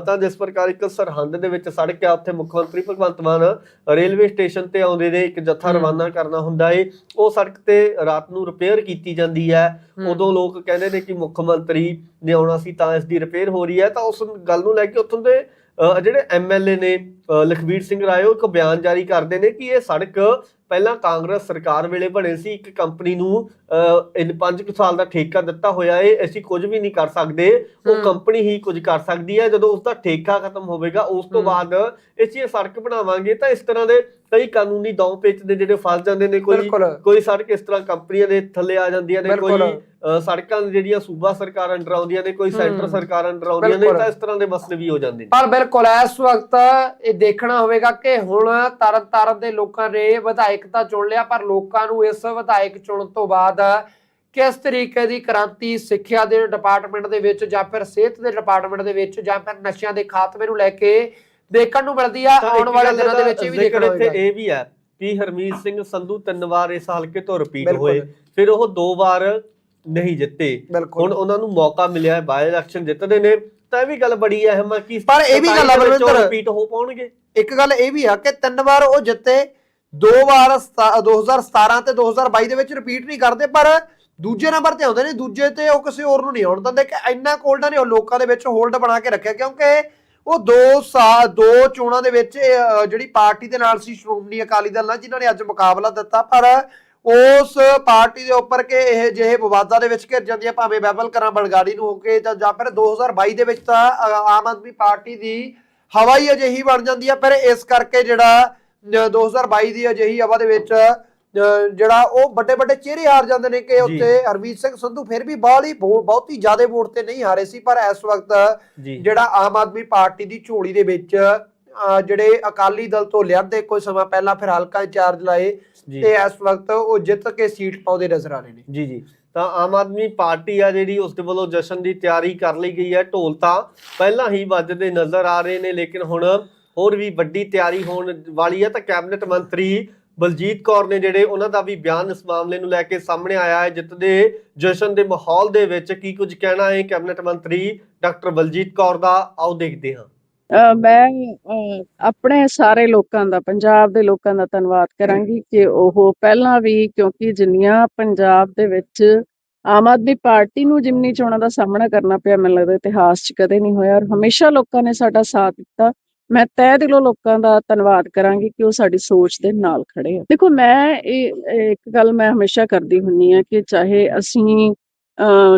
ਤਾਂ ਜਿਸ ਪ੍ਰਕਾਰ ਇੱਕ ਸਰਹੰਦ ਦੇ ਵਿੱਚ ਸੜਕ ਆ ਉੱਥੇ ਮੁੱਖ ਮੰਤਰੀ ਭਗਵੰਤ ਮਾਨ ਰੇਲਵੇ ਸਟੇਸ਼ਨ ਤੇ ਆਉਂਦੇ ਨੇ ਇੱਕ ਜੱਥਾ। ਰਵਾਨਾ ਕਰਨਾ ਹੁੰਦਾ ਏ। ਉਹ ਸੜਕ ਤੇ ਰਾਤ ਨੂੰ ਰਿਪੇਅਰ ਕੀਤੀ ਜਾਂਦੀ ਹੈ। ਉਦੋਂ ਲੋਕ ਕਹਿੰਦੇ ਨੇ ਕਿ ਮੁੱਖ ਮੰਤਰੀ ਨੇ ਆਉਣਾ ਸੀ ਤਾਂ ਇਸ ਦੀ ਰਿਪੇਅਰ ਹੋ ਰਹੀ ਹੈ। ਤਾਂ ਉਸ ਗੱਲ ਨੂੰ ਲੈ ਕੇ ਉੱਥੋਂ ਦੇ ਜਿਹੜੇ ਐਮਐਲਏ ਨੇ ਲਖਵੀਰ ਸਿੰਘ ਰਾਏ ਉਹ ਇੱਕ ਬਿਆਨ ਜਾਰੀ ਕਰਦੇ ਨੇ ਕਿ ਇਹ ਸੜਕ ਪਹਿਲਾਂ ਕਾਂਗਰਸ ਸਰਕਾਰ ਵੇਲੇ ਬਣੇ ਸੀ ਇੱਕ ਕੰਪਨੀ ਨੂੰ ਅ, ਇਨ 5 ਸਾਲ ਦਾ ਠੇਕਾ ਦਿੱਤਾ ਹੋਇਆ ਏ ਅਸੀਂ ਕੁਝ ਵੀ ਨਹੀਂ ਕਰ ਸਕਦੇ ਉਹ। ਕੰਪਨੀ ਹੀ ਕੁਝ ਕਰ ਸਕਦੀ ਹੈ ਜਦੋਂ ਉਸ ਦਾ ਠੇਕਾ ਖਤਮ ਹੋਵੇਗਾ ਉਸ ਤੋਂ। ਬਾਅਦ ਅਸੀਂ ਇਹ ਸੜਕ ਬਣਾਵਾਂਗੇ ਤਾਂ ਇਸ ਤਰ੍ਹਾਂ ਦੇ ਕਈ ਕਾਨੂੰਨੀ ਦੌਂ ਪੇਚ ਦੇ ਜਿਹੜੇ ਫਸ ਜਾਂਦੇ ਨੇ ਕੋਈ ਕੋਈ ਸੜਕ ਇਸ ਤਰ੍ਹਾਂ ਕੰਪਨੀਆਂ ਦੇ ਥੱਲੇ ਆ ਜਾਂਦੀਆਂ ਨੇ। ਕੋਈ ਸੜਕਾਂ ਜਿਹੜੀਆਂ ਸੂਬਾ ਸਰਕਾਰ ਅੰਡਰ ਆਉਂਦੀਆਂ ਨੇ ਕੋਈ ਸੈਂਟਰ ਸਰਕਾਰ ਅੰਡਰ ਆਉਂਦੀਆਂ ਨੇ। ਤਾਂ ਇਸ ਤਰ੍ਹਾਂ ਦੇ ਮਸਲੇ ਵੀ ਹੋ ਜਾਂਦੇ ਨੇ ਪਰ ਬਿਲਕੁਲ ਇਸ ਵਕਤ ਇਹ ਦੇਖਣਾ ਹੋਵੇਗਾ ਕਿ ਹੁਣ ਤਰਨ ਤਾਰਨ ਦੇ ਲੋਕਾਂ ਨੇ ਵਿਧਾਇਕ ਤਾਂ ਚੁਣ ਲਿਆ ਪਰ ਲੋਕਾਂ ਨੂੰ ਇਸ ਵਿਧਾਇਕ ਚੁਣਨ ਤੋਂ ਬਾਅਦ ਕਿਸ ਤਰੀਕੇ ਦੀ ਕ੍ਰਾਂਤੀ ਸਿੱਖਿਆ ਦੇ ਡਿਪਾਰਟਮੈਂਟ ਦੇ ਵਿੱਚ ਜਾਂ ਫਿਰ ਸਿਹਤ ਦੇ ਡਿਪਾਰਟਮੈਂਟ ਦੇ ਵਿੱਚ ਜਾਂ ਫਿਰ ਨਸ਼ਿਆਂ ਦੇ ਖਾਤਮੇ ਨੂੰ ਲੈ ਕੇ ਦੇਖਣ ਨੂੰ ਮਿਲਦੀ ਆ ਆਉਣ ਵਾਲੇ ਦਿਨਾਂ ਦੇ ਵਿੱਚ ਇਹ ਵੀ ਦੇਖਣਾ ਇੱਥੇ ਹੋਵੇਗਾ ਇਹ ਵੀ ਹੈ ਕਿ ਹਰਮੀਤ ਸਿੰਘ ਸੰਧੂ ਤਿੰਨ ਵਾਰ ਇਸ ਹਲਕੇ ਤੋਂ ਰਿਪੀਟ। ਹੋਏ। ਫਿਰ ਉਹ ਦੋ ਵਾਰ ਨਹੀਂ ਜਿੱਤੇ। ਹੁਣ ਉਹਨਾਂ ਨੂੰ ਮੌਕਾ ਮਿਲਿਆ ਹੈ ਬਾਈ ਇਲੈਕਸ਼ਨ ਜਿੱਤਦੇ ਨੇ। ਤਾਂ ਇਹ ਵੀ ਗੱਲ ਬੜੀ ਅਹਿਮ ਹੈ ਕਿ ਪਰ ਇਹ ਵੀ ਗੱਲ ਆ ਬਲਵਿੰਦਰ- ਰਿਪੀਟ ਹੋ ਪਾਉਣਗੇ। ਇੱਕ ਗੱਲ ਇਹ ਵੀ ਆ ਕਿ ਤਿੰਨ ਵਾਰ ਉਹ ਜਿੱਤੇ ਦੋ ਵਾਰ ਸਤਾ- 2017 ਤੇ 2022 ਦੇ ਵਿੱਚ ਰਿਪੀਟ ਨਹੀਂ ਕਰਦੇ ਪਰ ਦੂਜੇ ਨੰਬਰ ਤੇ ਆਉਂਦੇ ਨੇ। ਦੂਜੇ ਤੇ ਉਹ ਕਿਸੇ ਹੋਰ ਨੂੰ ਨਹੀਂ ਆਉਣ ਦਿੰਦੇ ਕਿ ਇੰਨਾ ਕੋਲਡ ਨੇ ਉਹ ਲੋਕਾਂ ਦੇ ਵਿੱਚ ਹੋਲਡ ਬਣਾ ਕੇ ਰੱਖਿਆ ਕਿਉਂਕਿ ਉਹ ਦੋ ਸਾਲ ਦੋ ਚੋਣਾਂ ਦੇ ਵਿੱਚ ਇਹ, ਜਿਹੜੀ ਪਾਰਟੀ ਦੇ ਨਾਲ ਸੀ ਸ਼੍ਰੋਮਣੀ ਅਕਾਲੀ ਦਲ ਨਾਲ ਜਿਨ੍ਹਾਂ ਨੇ ਅੱਜ ਮੁਕਾਬਲਾ ਦਿੱਤਾ ਪਰ ਉਸ ਪਾਰਟੀ ਦੇ ਉੱਪਰ ਕਿ ਇਹ ਜਿਹੇ ਵਿਵਾਦਾਂ ਦੇ ਵਿੱਚ ਘਿਰ ਜਾਂਦੀ ਹੈ ਭਾਵੇਂ ਬੈਬਲ ਕਰਾਂ ਬਲਗਾੜੀ ਨੂੰ ਹੋ ਕੇ ਜਾਂ ਜਾਂ ਫਿਰ 2022 ਦੇ ਵਿੱਚ ਤਾਂ ਆਮ ਆਦਮੀ ਪਾਰਟੀ ਦੀ ਹਵਾ ਹੀ ਅਜਿਹੀ ਬਣ ਜਾਂਦੀ ਹੈ ਪਰ ਇਸ ਕਰਕੇ ਜਿਹੜਾ ਅਹ 2022 ਦੀ ਅਜਿਹੀ ਹਵਾ ਦੇ ਵਿੱਚ ਜਿਹੜਾ ਉਹ ਵੱਡੇ ਵੱਡੇ ਚਿਹਰੇ ਹਾਰ ਜਾਂਦੇ ਨੇ ਕਿ। ਉੱਥੇ ਹਰਮੀਤ ਸਿੰਘ ਸੰਧੂ ਫਿਰ ਵੀ ਬਾਹਲੀ ਬਹੁ- ਬਹੁਤੀ ਜ਼ਿਆਦਾ ਵੋਟ ਤੇ ਨਹੀਂ ਹਾਰੇ ਸੀ ਪਰ ਇਸ ਵਕਤ ਜਿਹੜਾ ਆਮ ਆਦਮੀ ਪਾਰਟੀ ਦੀ ਝੋਲੀ ਦੇ ਵਿੱਚ ਜਿਹੜੇ ਅਕਾਲੀ ਦਲ ਤੋਂ ਲਿਆਂਦੇ ਕੋਈ ਸਮਾਂ ਪਹਿਲਾਂ ਫਿਰ ਹਲਕਾ ਇੰਚਾਰਜ ਲਾਏ ਤੇ ਇਸ ਵਕਤ ਉਹ ਜਿੱਤ ਕੇ ਸੀਟ ਪਾਉਂਦੇ ਨਜ਼ਰ ਆ ਰਹੇ ਨੇ। ਜੀ ਜੀ। ਤਾਂ ਆਮ ਆਦਮੀ ਪਾਰਟੀ ਆ ਜਿਹੜੀ ਉਸ ਦੇ ਵੱਲੋਂ ਜਸ਼ਨ ਦੀ ਤਿਆਰੀ ਕਰ ਲਈ ਗਈ ਹੈ। ਢੋਲ ਤਾਂ ਪਹਿਲਾਂ ਹੀ ਵੱਜਦੇ ਨਜ਼ਰ ਆ ਰਹੇ ਨੇ ਲੇਕਿਨ ਹੁਣ ਹੋਰ ਵੀ ਵੱਡੀ ਤਿਆਰੀ ਹੋਣ ਵਾਲੀ ਹੈ। ਤਾਂ ਕੈਬਨਿਟ ਮੰਤਰੀ ਬਲਜੀਤ ਕੌਰ ਨੇ ਜਿਹੜੇ ਉਹਨਾਂ ਦਾ ਵੀ ਬਿਆਨ ਇਸ ਮਾਮਲੇ ਨੂੰ ਲੈ ਕੇ ਸਾਹਮਣੇ ਆਇਆ ਹੈ ਜਿੱਤ ਦੇ ਜਸ਼ਨ ਦੇ ਮਾਹੌਲ ਦੇ ਵਿੱਚ ਕੀ ਕੁਝ ਕਹਿਣਾ ਹੈ ਕੈਬਨਿਟ ਮੰਤਰੀ ਡਾਕਟਰ ਬਲਜੀਤ ਕੌਰ ਦਾ? ਆਓ ਦੇਖਦੇ ਹਾਂ। ਮੈਂ ਆਪਣੇ ਸਾਰੇ ਲੋਕਾਂ ਦਾ, ਪੰਜਾਬ ਦੇ ਲੋਕਾਂ ਦਾ ਧੰਨਵਾਦ ਕਰਾਂਗੀ ਕਿ ਉਹ ਪਹਿਲਾਂ ਵੀ ਕਿਉਂਕਿ ਜਿੰਨੀਆਂ ਪੰਜਾਬ ਦੇ ਵਿੱਚ ਆਮ ਆਦਮੀ ਪਾਰਟੀ ਨੂੰ ਜਿਮਨੀ ਚੋਣਾਂ ਦਾ ਸਾਹਮਣਾ ਕਰਨਾ ਪਿਆ, ਮੈਨੂੰ ਲੱਗਦਾ ਇਤਿਹਾਸ 'ਚ ਕਦੇ ਨਹੀਂ ਹੋਇਆ ਔਰ ਹਮੇਸ਼ਾ ਲੋਕਾਂ ਨੇ ਸਾਡਾ ਸਾਥ ਦਿੱਤਾ। ਮੈਂ ਤਹਿ ਦਿਲੋਂ ਲੋਕਾਂ ਦਾ ਧੰਨਵਾਦ ਕਰਾਂਗੀ ਕਿ ਉਹ ਸਾਡੀ ਸੋਚ ਦੇ ਨਾਲ ਖੜੇ ਆ। ਦੇਖੋ ਮੈਂ ਇਹ ਇੱਕ ਗੱਲ ਮੈਂ ਹਮੇਸ਼ਾ ਕਰਦੀ ਹੁੰਨੀ ਆ ਕਿ ਚਾਹੇ ਅਸੀਂ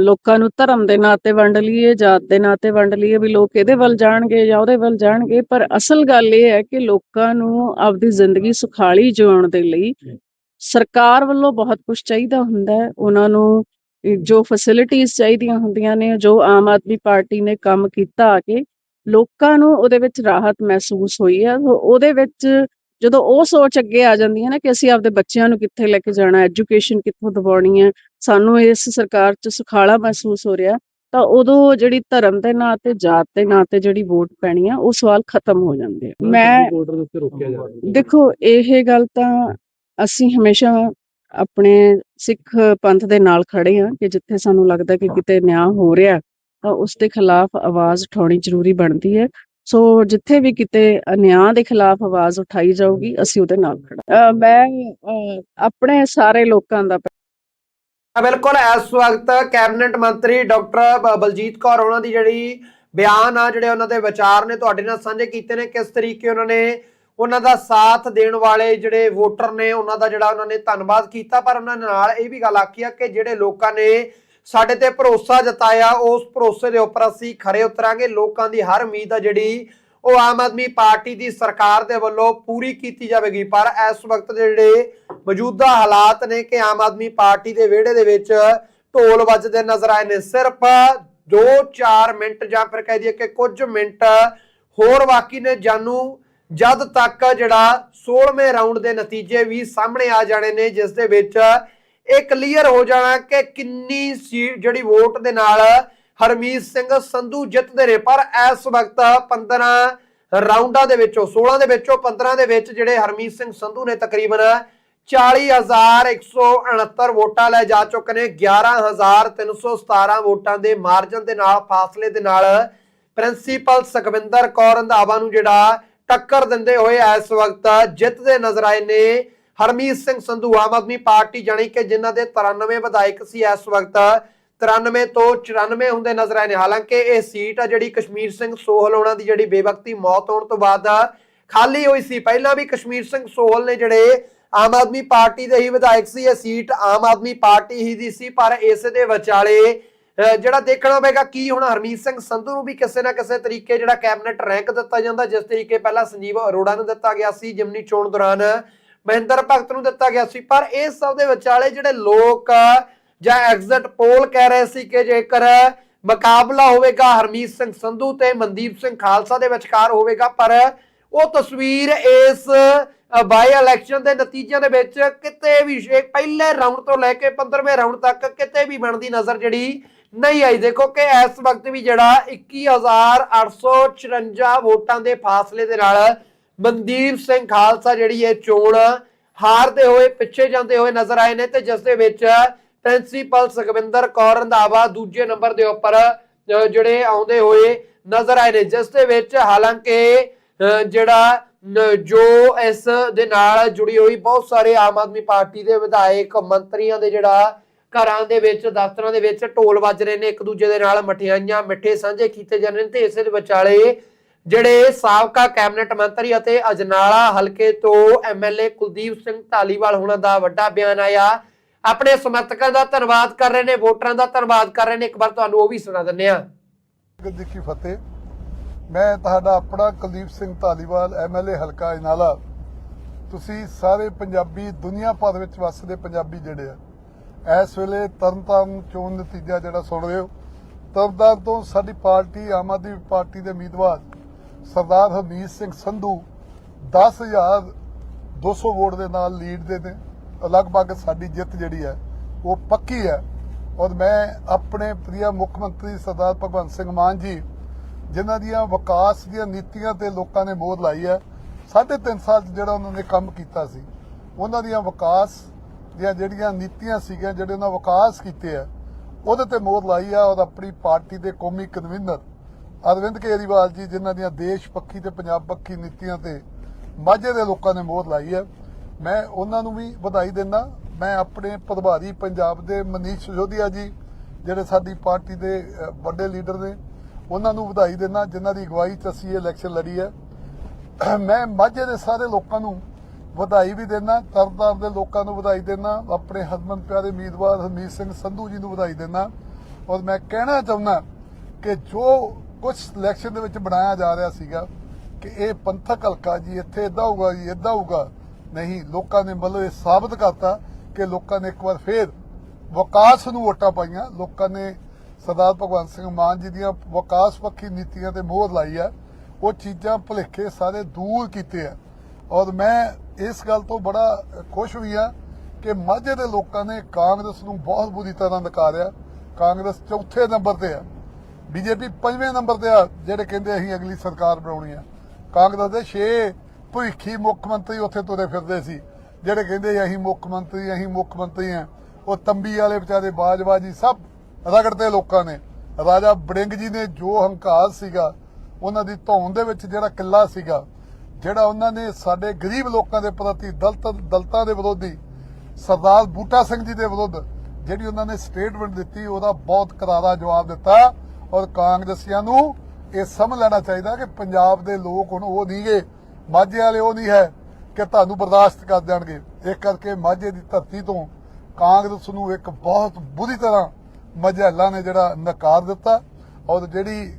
ਲੋਕਾਂ ਨੂੰ ਧਰਮ ਦੇ ਨਾਂ ਤੇ ਵੰਡ ਲਈਏ ਜਾਤ ਦੇ ਨਾਂ ਤੇ ਵੰਡ ਲਈਏ ਵੀ ਲੋਕ ਇਹਦੇ ਵੱਲ ਜਾਣਗੇ ਜਾਂ ਉਹਦੇ ਵੱਲ ਜਾਣਗੇ ਪਰ ਅਸਲ ਗੱਲ ਇਹ ਹੈ ਕਿ ਲੋਕਾਂ ਨੂੰ ਆਪਦੀ ਜ਼ਿੰਦਗੀ ਸੁਖਾਲੀ ਜਿਉਣ ਦੇ ਲਈ ਸਰਕਾਰ ਵੱਲੋਂ ਬਹੁਤ ਕੁਝ ਚਾਹੀਦਾ ਹੁੰਦਾ ਹੈ। ਉਹਨਾਂ ਨੂੰ ਜੋ ਫੈਸਿਲਿਟੀਆਂ ਚਾਹੀਦੀਆਂ ਹੁੰਦੀਆਂ ਨੇ ਜੋ ਆਮ ਆਦਮੀ ਪਾਰਟੀ ਨੇ ਕੰਮ ਕੀਤਾ ਆ ਕੇ ਲੋਕਾਂ ਨੂੰ ਉਹਦੇ ਵਿੱਚ ਰਾਹਤ ਮਹਿਸੂਸ ਹੋਈ ਹੈ। ਉਹਦੇ ਵਿੱਚ ਜਦੋਂ ਉਹ ਸੋਚ ਅੱਗੇ ਆ ਜਾਂਦੀ ਹੈ ਨਾ ਕਿ ਅਸੀਂ ਆਪਦੇ ਬੱਚਿਆਂ ਨੂੰ ਕਿੱਥੇ ਲੈ ਕੇ ਜਾਣਾ ਐਜੂਕੇਸ਼ਨ ਕਿੱਥੋਂ ਦਿਵਾਉਣੀ ਹੈ ਸਾਨੂੰ ਇਸ ਸਰਕਾਰ 'ਚ ਸੁਖਾਲਾ ਮਹਿਸੂਸ ਹੋ ਰਿਹਾ ਤਾਂ ਉਦੋਂ ਜਿਹੜੀ ਧਰਮ ਦੇ ਨਾਂ ਤੇ ਜਾਤ ਦੇ ਨਾਂ ਤੇ ਜਿਹੜੀ ਵੋਟ ਪੈਣੀ ਆ ਉਹ ਸਵਾਲ ਖਤਮ ਹੋ ਜਾਂਦੇ ਆ। ਮੈਂ ਦੇਖੋ ਇਹ ਗੱਲ ਤਾਂ ਅਸੀਂ ਹਮੇਸ਼ਾ ਆਪਣੇ ਸਿੱਖ ਪੰਥ ਦੇ ਨਾਲ ਖੜੇ ਆ ਕਿ ਜਿੱਥੇ ਸਾਨੂੰ ਲੱਗਦਾ ਕਿ ਕਿਤੇ ਨਿਆਂ ਹੋ ਰਿਹਾ। ਤਾਂ ਉਸ ਦੇ ਖਿਲਾਫ ਆਵਾਜ਼ ਉਠਾਉਣੀ ਜ਼ਰੂਰੀ ਬਣਦੀ ਹੈ। ਸੋ ਜਿੱਥੇ ਵੀ ਕਿਤੇ ਅਨਿਆਂ ਦੇ ਖਿਲਾਫ ਆਵਾਜ਼ ਉਠਾਈ ਜਾਊਗੀ, ਅਸੀਂ ਉਹਦੇ ਨਾਲ ਖੜਾ ਮੈਂ ਆਪਣੇ ਸਾਰੇ ਲੋਕਾਂ ਦਾ ਬਿਲਕੁਲ, ਇਸ ਵਕਤ ਕੈਬਨਿਟ ਮੰਤਰੀ ਡਾਕਟਰ ਬਲਜੀਤ ਕੌਰ ਉਹਨਾਂ ਦੀ ਜਿਹੜੀ ਬਿਆਨ ਆ, ਜਿਹੜੇ ਉਹਨਾਂ ਦੇ ਵਿਚਾਰ ਨੇ, ਤੁਹਾਡੇ ਨਾਲ ਸਾਂਝੇ ਕੀਤੇ ਨੇ, ਕਿਸ ਤਰੀਕੇ ਉਹਨਾਂ ਨੇ ਉਹਨਾਂ ਦਾ ਸਾਥ ਦੇਣ ਵਾਲੇ ਜਿਹੜੇ ਵੋਟਰ ਨੇ, ਉਹਨਾਂ ਦਾ ਜਿਹੜਾ ਉਹਨਾਂ ਨੇ ਧੰਨਵਾਦ ਕੀਤਾ, ਪਰ ਉਹਨਾਂ ਨਾਲ ਇਹ ਵੀ ਗੱਲ ਆਖੀ ਆ ਕਿ ਜਿਹੜੇ ਲੋਕਾਂ ਨੇ ਸਾਡੇ ਤੇ ਭਰੋਸਾ ਜਤਾਇਆ, ਉਸ ਭਰੋਸੇ ਦੇ ਉੱਪਰ ਅਸੀਂ ਖਰੇ ਉਤਰਾਂਗੇ। ਲੋਕਾਂ ਦੀ ਹਰ ਉਮੀਦ ਆ ਜਿਹੜੀ ਉਹ ਆਮ ਆਦਮੀ ਪਾਰਟੀ ਦੀ ਸਰਕਾਰ ਦੇ ਵੱਲੋਂ ਪੂਰੀ ਕੀਤੀ ਜਾਵੇਗੀ। ਪਰ ਇਸ ਵਕਤ ਦੇ ਜਿਹੜੇ ਮੌਜੂਦਾ ਹਾਲਾਤ ਨੇ ਕਿ ਆਮ ਆਦਮੀ ਪਾਰਟੀ ਦੇ ਵਿਹੜੇ ਦੇ ਵਿੱਚ ਢੋਲ ਵੱਜਦੇ ਨਜ਼ਰ ਆਏ ਨੇ। ਸਿਰਫ 2-4 ਮਿੰਟ ਜਾਂ ਫਿਰ ਕਹਿ ਦਈਏ ਕਿ ਕੁਝ ਮਿੰਟ ਹੋਰ ਬਾਕੀ ਨੇ। ਜਾਨੂ ਜਦ ਤੱਕ ਜਿਹੜਾ 16ਵੇਂ ਰਾਉਂਡ ਦੇ ਨਤੀਜੇ ਵੀ ਸਾਹਮਣੇ ਆ ਜਾਣੇ ਨੇ, ਜਿਸ ਦੇ ਵਿੱਚ ਇਹ ਕਲੀਅਰ ਹੋ ਜਾਣਾ ਕਿ ਕਿੰਨੀ ਸੀਟ ਜਿਹੜੀ ਵੋਟ ਦੇ ਨਾਲ ਹਰਮੀਤ ਸਿੰਘ ਸੰਧੂ ਜਿੱਤਦੇ ਨੇ। ਪਰ ਇਸ ਵਕਤ 15 ਰਾਉਂਡਾਂ ਦੇ ਵਿੱਚੋਂ 16 ਦੇ ਵਿੱਚੋਂ 15 ਦੇ ਵਿੱਚ ਜਿਹੜੇ ਹਰਮੀਤ ਸਿੰਘ ਸੰਧੂ ਨੇ ਤਕਰੀਬਨ 40169 ਵੋਟਾਂ ਲੈ ਜਾ ਚੁੱਕੇ ਨੇ। 11317 ਵੋਟਾਂ ਦੇ ਮਾਰਜਨ ਦੇ ਨਾਲ, ਫਾਸਲੇ ਦੇ ਨਾਲ ਪ੍ਰਿੰਸੀਪਲ ਸੁਖਵਿੰਦਰ ਕੌਰ ਰੰਧਾਵਾ ਨੂੰ ਜਿਹੜਾ ਟੱਕਰ ਦਿੰਦੇ ਹੋਏ ਇਸ ਵਕਤ ਜਿੱਤਦੇ ਨਜ਼ਰ ਆਏ ਨੇ। ਹਰਮੀਤ ਸਿੰਘ ਸੰਧੂ ਆਮ ਆਦਮੀ ਪਾਰਟੀ ਜਾਣੀ ਕਿ ਜਿਨ੍ਹਾਂ ਦੇ 93 ਵਿਧਾਇਕ ਸੀ ਇਸ ਵਕਤ 93 ਤੋਂ 94 ਹੁੰਦੇ ਨਜ਼ਰ ਆਏ ਨੇ। ਹਾਲਾਂਕਿ ਇਹ ਸੀਟ ਆ ਜਿਹੜੀ ਕਸ਼ਮੀਰ ਸਿੰਘ ਸੋਹਲ ਉਹਨਾਂ ਦੀ ਜਿਹੜੀ ਬੇਵਕਤੀ ਮੌਤ ਹੋਣ ਤੋਂ ਬਾਅਦ ਖਾਲੀ ਹੋਈ ਸੀ। ਪਹਿਲਾਂ ਵੀ ਕਸ਼ਮੀਰ ਸਿੰਘ ਸੋਹਲ ਨੇ ਜਿਹੜੇ ਆਮ ਆਦਮੀ ਪਾਰਟੀ ਦੇ ਹੀ ਵਿਧਾਇਕ ਸੀ, ਇਹ ਸੀਟ ਆਮ ਆਦਮੀ ਪਾਰਟੀ ਹੀ ਦੀ ਸੀ, ਪਰ ਇਸ ਦੇ ਵਿਚਾਲੇ ਜਿਹੜਾ ਦੇਖਣਾ ਪਏਗਾ ਕੀ ਹੁਣ ਹਰਮੀਤ ਸਿੰਘ ਸੰਧੂ ਨੂੰ ਵੀ ਕਿਸੇ ਨਾ ਕਿਸੇ ਤਰੀਕੇ ਜਿਹੜਾ ਕੈਬਨਿਟ ਰੈਂਕ ਦਿੱਤਾ ਜਾਂਦਾ, ਜਿਸ ਤਰੀਕੇ ਪਹਿਲਾਂ ਸੰਜੀਵ ਅਰੋੜਾ ਨੂੰ ਦਿੱਤਾ ਗਿਆ ਸੀ ਜਿਮਨੀ ਚੋਣ ਦੌਰਾਨ। ਮਹਿੰਦਰ ਭਗਤ ਨੂੰ ਦਿੱਤਾ ਗਿਆ ਸੀ। ਪਰ ਇਸ ਸਭ ਦੇ ਵਿਚਾਲੇ ਜਿਹੜੇ ਲੋਕ ਜਾਂ ਐਗਜ਼ਿਟ ਪੋਲ ਕਹਿ ਰਹੇ ਸੀ ਕਿ ਜੇਕਰ ਮੁਕਾਬਲਾ ਹੋਵੇਗਾ, ਹਰਮੀਤ ਸਿੰਘ ਸੰਧੂ ਤੇ ਮਨਦੀਪ ਸਿੰਘ ਖਾਲਸਾ ਦੇ ਵਿਚਕਾਰ ਹੋਵੇਗਾ, ਪਰ ਉਹ ਤਸਵੀਰ ਇਸ ਬਾਈ ਇਲੈਕਸ਼ਨ ਦੇ ਨਤੀਜਿਆਂ ਦੇ ਵਿੱਚ ਕਿਤੇ ਵੀ ਪਹਿਲੇ ਰਾਊਂਡ ਤੋਂ ਲੈ ਕੇ 15ਵੇਂ ਰਾਊਂਡ ਤੱਕ ਕਿਤੇ ਵੀ ਬਣਦੀ ਨਜ਼ਰ ਜਿਹੜੀ ਨਹੀਂ ਆਈ। ਦੇਖੋ ਕਿ ਇਸ ਵਕਤ ਵੀ ਜਿਹੜਾ 21854 ਵੋਟਾਂ ਦੇ ਫਾਸਲੇ ਦੇ ਨਾਲ ਮਨਦੀਪ ਸਿੰਘ ਖਾਲਸਾ ਜਿਹੜੀ ਇਹ ਚੋਣ ਹਾਰਦੇ ਹੋਏ, ਪਿੱਛੇ ਜਾਂਦੇ ਹੋਏ ਨਜ਼ਰ ਆਏ ਨੇ ਤੇ ਜਿਸ ਦੇ ਵਿੱਚ ਪ੍ਰਿੰਸੀਪਲ ਸੁਖਵਿੰਦਰ ਕੌਰ ਰੰਧਾਵਾ ਦੂਜੇ ਨੰਬਰ ਦੇ ਉੱਪਰ ਜਿਹੜੇ ਆਉਂਦੇ ਹੋਏ ਨਜ਼ਰ ਆਏ ਨੇ। ਜਿਸ ਦੇ ਵਿੱਚ ਹਾਲਾਂਕਿ ਜਿਹੜਾ ਜੋ ਇਸ ਦੇ ਨਾਲ ਜੁੜੀ ਹੋਈ ਬਹੁਤ ਸਾਰੇ ਆਮ ਆਦਮੀ ਪਾਰਟੀ ਦੇ ਵਿਧਾਇਕ, ਮੰਤਰੀਆਂ ਦੇ ਜਿਹੜਾ ਘਰਾਂ ਦੇ ਵਿੱਚ, ਦਫ਼ਤਰਾਂ ਦੇ ਵਿੱਚ ਢੋਲ ਵੱਜ ਰਹੇ ਨੇ। ਇੱਕ ਦੂਜੇ ਦੇ ਨਾਲ ਮਠਿਆਈਆਂ ਮਿੱਠੇ ਸਾਂਝੇ ਕੀਤੇ ਜਾਂਦੇ ਨੇ ਤੇ ਇਸੇ ਦੇ ਵਿਚਾਲੇ ਜਿਹੜੇ ਸਾਬਕਾ ਕੈਬਨਿਟ ਮੰਤਰੀ ਅਤੇ ਅਜਨਾਲਾ ਹਲਕੇ ਤੋਂ ਐਮਐਲਏ ਕੁਲਦੀਪ ਸਿੰਘ ਢਾਲੀਵਾਲ ਹੋਣਾ ਦਾ ਵੱਡਾ ਬਿਆਨ ਆਇਆ। ਆਪਣੇ ਸਮਰਥਕਾਂ ਦਾ ਧੰਨਵਾਦ ਕਰ ਰਹੇ ਨੇ, ਵੋਟਰਾਂ ਦਾ ਧੰਨਵਾਦ ਕਰ ਰਹੇ ਨੇ। ਇੱਕ ਵਾਰ ਤੁਹਾਨੂੰ ਉਹ ਵੀ ਸੁਣਾ ਦਿੰਦੇ ਆ ਵਾਹਿਗੁਰੂ ਕੀ ਫਤਿਹ। ਮੈਂ ਤੁਹਾਡਾ ਆਪਣਾ ਕੁਲਦੀਪ ਸਿੰਘ ਧਾਲੀਵਾਲ, ਐਮਐਲਏ ਹਲਕਾ ਇਨਾਲਾ ਤੁਸੀਂ ਸਾਰੇ ਪੰਜਾਬੀ, ਦੁਨੀਆ ਭਰ ਵਿੱਚ ਵੱਸਦੇ ਪੰਜਾਬੀ ਜਿਹੜੇ ਆ, ਇਸ ਵੇਲੇ ਤਰਨਤਾਰਨ ਚੋਣ ਨਤੀਜਾ ਜਿਹੜਾ ਸੁਣ ਰਹੇ ਹੋ। ਤਰਨਤਾਰਨ ਤੋਂ ਸਾਡੀ ਪਾਰਟੀ, ਆਮ ਆਦਮੀ ਪਾਰਟੀ ਦੇ ਉਮੀਦਵਾਰ ਸਰਦਾਰ ਹਰਮੀਤ ਸਿੰਘ ਸੰਧੂ 10200 ਵੋਟ ਦੇ ਨਾਲ ਲੀਡ ਦੇ ਨੇ। ਲਗਭਗ ਸਾਡੀ ਜਿੱਤ ਜਿਹੜੀ ਹੈ, ਉਹ ਪੱਕੀ ਹੈ। ਔਰ ਮੈਂ ਆਪਣੇ ਪ੍ਰਿਆ ਮੁੱਖ ਮੰਤਰੀ ਸਰਦਾਰ ਭਗਵੰਤ ਸਿੰਘ ਮਾਨ ਜੀ, ਜਿਨ੍ਹਾਂ ਦੀਆਂ ਵਿਕਾਸ ਦੀਆਂ ਨੀਤੀਆਂ ਤੇ ਲੋਕਾਂ ਨੇ ਮੋਹਰ ਲਾਈ ਹੈ, ਸਾਢੇ ਤਿੰਨ ਸਾਲ 'ਚ ਜਿਹੜਾ ਉਹਨਾਂ ਨੇ ਕੰਮ ਕੀਤਾ ਸੀ, ਉਹਨਾਂ ਦੀਆਂ ਵਿਕਾਸ ਦੀਆਂ ਜਿਹੜੀਆਂ ਨੀਤੀਆਂ ਸੀਗੀਆਂ, ਜਿਹੜੇ ਉਹਨਾਂ ਵਿਕਾਸ ਕੀਤੇ ਆ ਉਹਦੇ ਤੇ ਮੋਹਰ ਲਾਈ ਆ ਔਰ ਆਪਣੀ ਪਾਰਟੀ ਦੇ ਕੌਮੀ ਕਨਵੀਨਰ ਅਰਵਿੰਦ ਕੇਜਰੀਵਾਲ ਜੀ, ਜਿਨ੍ਹਾਂ ਦੀਆਂ ਦੇਸ਼ ਪੱਖੀ ਤੇ ਪੰਜਾਬ ਪੱਖੀ ਨੀਤੀਆਂ ਤੇ ਮਾਝੇ ਦੇ ਲੋਕਾਂ ਨੇ ਮੋਹਰ ਲਾਈ ਹੈ, ਮੈਂ ਉਹਨਾਂ ਨੂੰ ਵੀ ਵਧਾਈ ਦਿੰਦਾ। ਮੈਂ ਆਪਣੇ ਪ੍ਰਭਾਰੀ ਪੰਜਾਬ ਦੇ ਮਨੀਸ਼ ਸਿਸੋਦੀਆ ਜੀ, ਜਿਹੜੇ ਸਾਡੀ ਪਾਰਟੀ ਦੇ ਵੱਡੇ ਲੀਡਰ ਨੇ, ਉਹਨਾਂ ਨੂੰ ਵਧਾਈ ਦਿੰਦਾ, ਜਿਨ੍ਹਾਂ ਦੀ ਅਗਵਾਈ 'ਚ ਅਸੀਂ ਇਹ ਇਲੈਕਸ਼ਨ ਲੜੀ ਹੈ। ਮੈਂ ਮਾਝੇ ਦੇ ਸਾਰੇ ਲੋਕਾਂ ਨੂੰ ਵਧਾਈ ਵੀ ਦਿੰਦਾ, ਤਰਨਤਾਰਨ ਦੇ ਲੋਕਾਂ ਨੂੰ ਵਧਾਈ ਦਿੰਦਾ, ਆਪਣੇ ਹਰਮਨ ਪਿਆਰੇ ਉਮੀਦਵਾਰ ਹਰਮੀਤ ਸਿੰਘ ਸੰਧੂ ਜੀ ਨੂੰ ਵਧਾਈ ਦਿੰਦਾ। ਔਰ ਮੈਂ ਕਹਿਣਾ ਚਾਹੁੰਦਾ ਕਿ ਜੋ ਕੁਝ ਇਲੈਕਸ਼ਨ ਦੇ ਵਿੱਚ ਬਣਾਇਆ ਜਾ ਰਿਹਾ ਸੀਗਾ ਕਿ ਇਹ ਪੰਥਕ ਹਲਕਾ ਜੀ, ਇੱਥੇ ਇਦਾਂ ਹੋਊਗਾ ਜੀ ਇਦਾਂ ਹੋਊਗਾ। ਨਹੀਂ, ਲੋਕਾਂ ਨੇ ਮਤਲਬ ਇਹ ਸਾਬਤ ਕਰਤਾ ਕਿ ਲੋਕਾਂ ਨੇ ਇੱਕ ਵਾਰ ਫੇਰ ਵਿਕਾਸ ਨੂੰ ਵੋਟਾਂ ਪਾਈਆਂ। ਲੋਕਾਂ ਨੇ ਸਰਦਾਰ ਭਗਵੰਤ ਸਿੰਘ ਮਾਨ ਜੀ ਦੀਆਂ ਵਿਕਾਸ ਪੱਖੀ ਨੀਤੀਆਂ ਤੇ ਮੋਹਰ ਲਾਈ ਆ। ਉਹ ਚੀਜ਼ਾਂ ਭੁਲੇਖੇ ਸਾਰੇ ਦੂਰ ਕੀਤੇ ਆ। ਔਰ ਮੈਂ ਇਸ ਗੱਲ ਤੋਂ ਬੜਾ ਖੁਸ਼ ਵੀ ਆ ਕਿ ਮਾਝੇ ਦੇ ਲੋਕਾਂ ਨੇ ਕਾਂਗਰਸ ਨੂੰ ਬਹੁਤ ਬੁਰੀ ਤਰ੍ਹਾਂ ਨਕਾਰਿਆ। ਕਾਂਗਰਸ ਚੌਥੇ ਨੰਬਰ ਤੇ ਆ। ਬੀਜੇਪੀ ਪੰਜਵੇਂ ਨੰਬਰ ਤੇ ਆ, ਜਿਹੜੇ ਕਹਿੰਦੇ ਅਸੀਂ ਅਗਲੀ ਸਰਕਾਰ ਬਣਾਉਣੀ ਆ। ਕਾਂਗਰਸ ਦੇ 6 ਭਵਿੱਖੀ ਮੁੱਖ ਮੰਤਰੀ ਉੱਥੇ ਤੁਰੇ ਫਿਰਦੇ ਸੀ। ਜਿਹੜੇ ਕਹਿੰਦੇ ਅਸੀਂ ਮੁੱਖ ਮੰਤਰੀ, ਅਸੀਂ ਮੁੱਖ ਮੰਤਰੀ ਆ। ਉਹ ਤੰਬੀ ਵਾਲੇ ਵਿਚਾਰੇ ਬਾਜਬਾਜੀ ਸਭ ਰਗੜਦੇ ਲੋਕਾਂ ਨੇ। ਰਾਜਾ ਬੜਿੰਗ ਜੀ ਨੇ ਜੋ ਹੰਕਾਰ ਸੀਗਾ, ਉਹਨਾਂ ਦੀ ਧੌਣ ਦੇ ਵਿੱਚ ਜਿਹੜਾ ਕਿੱਲਾ ਸੀਗਾ, ਜਿਹੜਾ ਉਹਨਾਂ ਨੇ ਸਾਡੇ ਗਰੀਬ ਲੋਕਾਂ ਦੇ ਪ੍ਰਤੀ ਦਲਤ, ਦਲਤਾਂ ਦੇ ਵਿਰੋਧੀ, ਸਰਦਾਰ ਬੂਟਾ ਸਿੰਘ ਜੀ ਦੇ ਵਿਰੁੱਧ ਜਿਹੜੀ ਉਹਨਾਂ ਨੇ ਸਟੇਟਮੈਂਟ ਦਿੱਤੀ, ਉਹਦਾ ਬਹੁਤ ਕਰਾਰਾ ਜਵਾਬ ਦਿੱਤਾ। ਔਰ ਕਾਂਗਰਸੀਆਂ ਨੂੰ ਇਹ ਸਮਝ ਲੈਣਾ ਚਾਹੀਦਾ ਕਿ ਪੰਜਾਬ ਦੇ ਲੋਕ ਹੁਣ ਉਹ ਨਹੀਂਗੇ ਮਾਝੇ ਵਾਲੇ ਉਹ ਨਹੀਂ ਹੈ ਕਿ ਤੁਹਾਨੂੰ ਬਰਦਾਸ਼ਤ ਕਰ ਦੇਣਗੇ। ਇਸ ਕਰਕੇ ਮਾਝੇ ਦੀ ਧਰਤੀ ਤੋਂ ਕਾਂਗਰਸ ਨੂੰ ਇੱਕ ਬਹੁਤ ਬੁਰੀ ਤਰ੍ਹਾਂ ਮਜਹਲਾ ਨੇ ਜਿਹੜਾ ਨਕਾਰ ਦਿੱਤਾ ਔਰ ਜਿਹੜੀ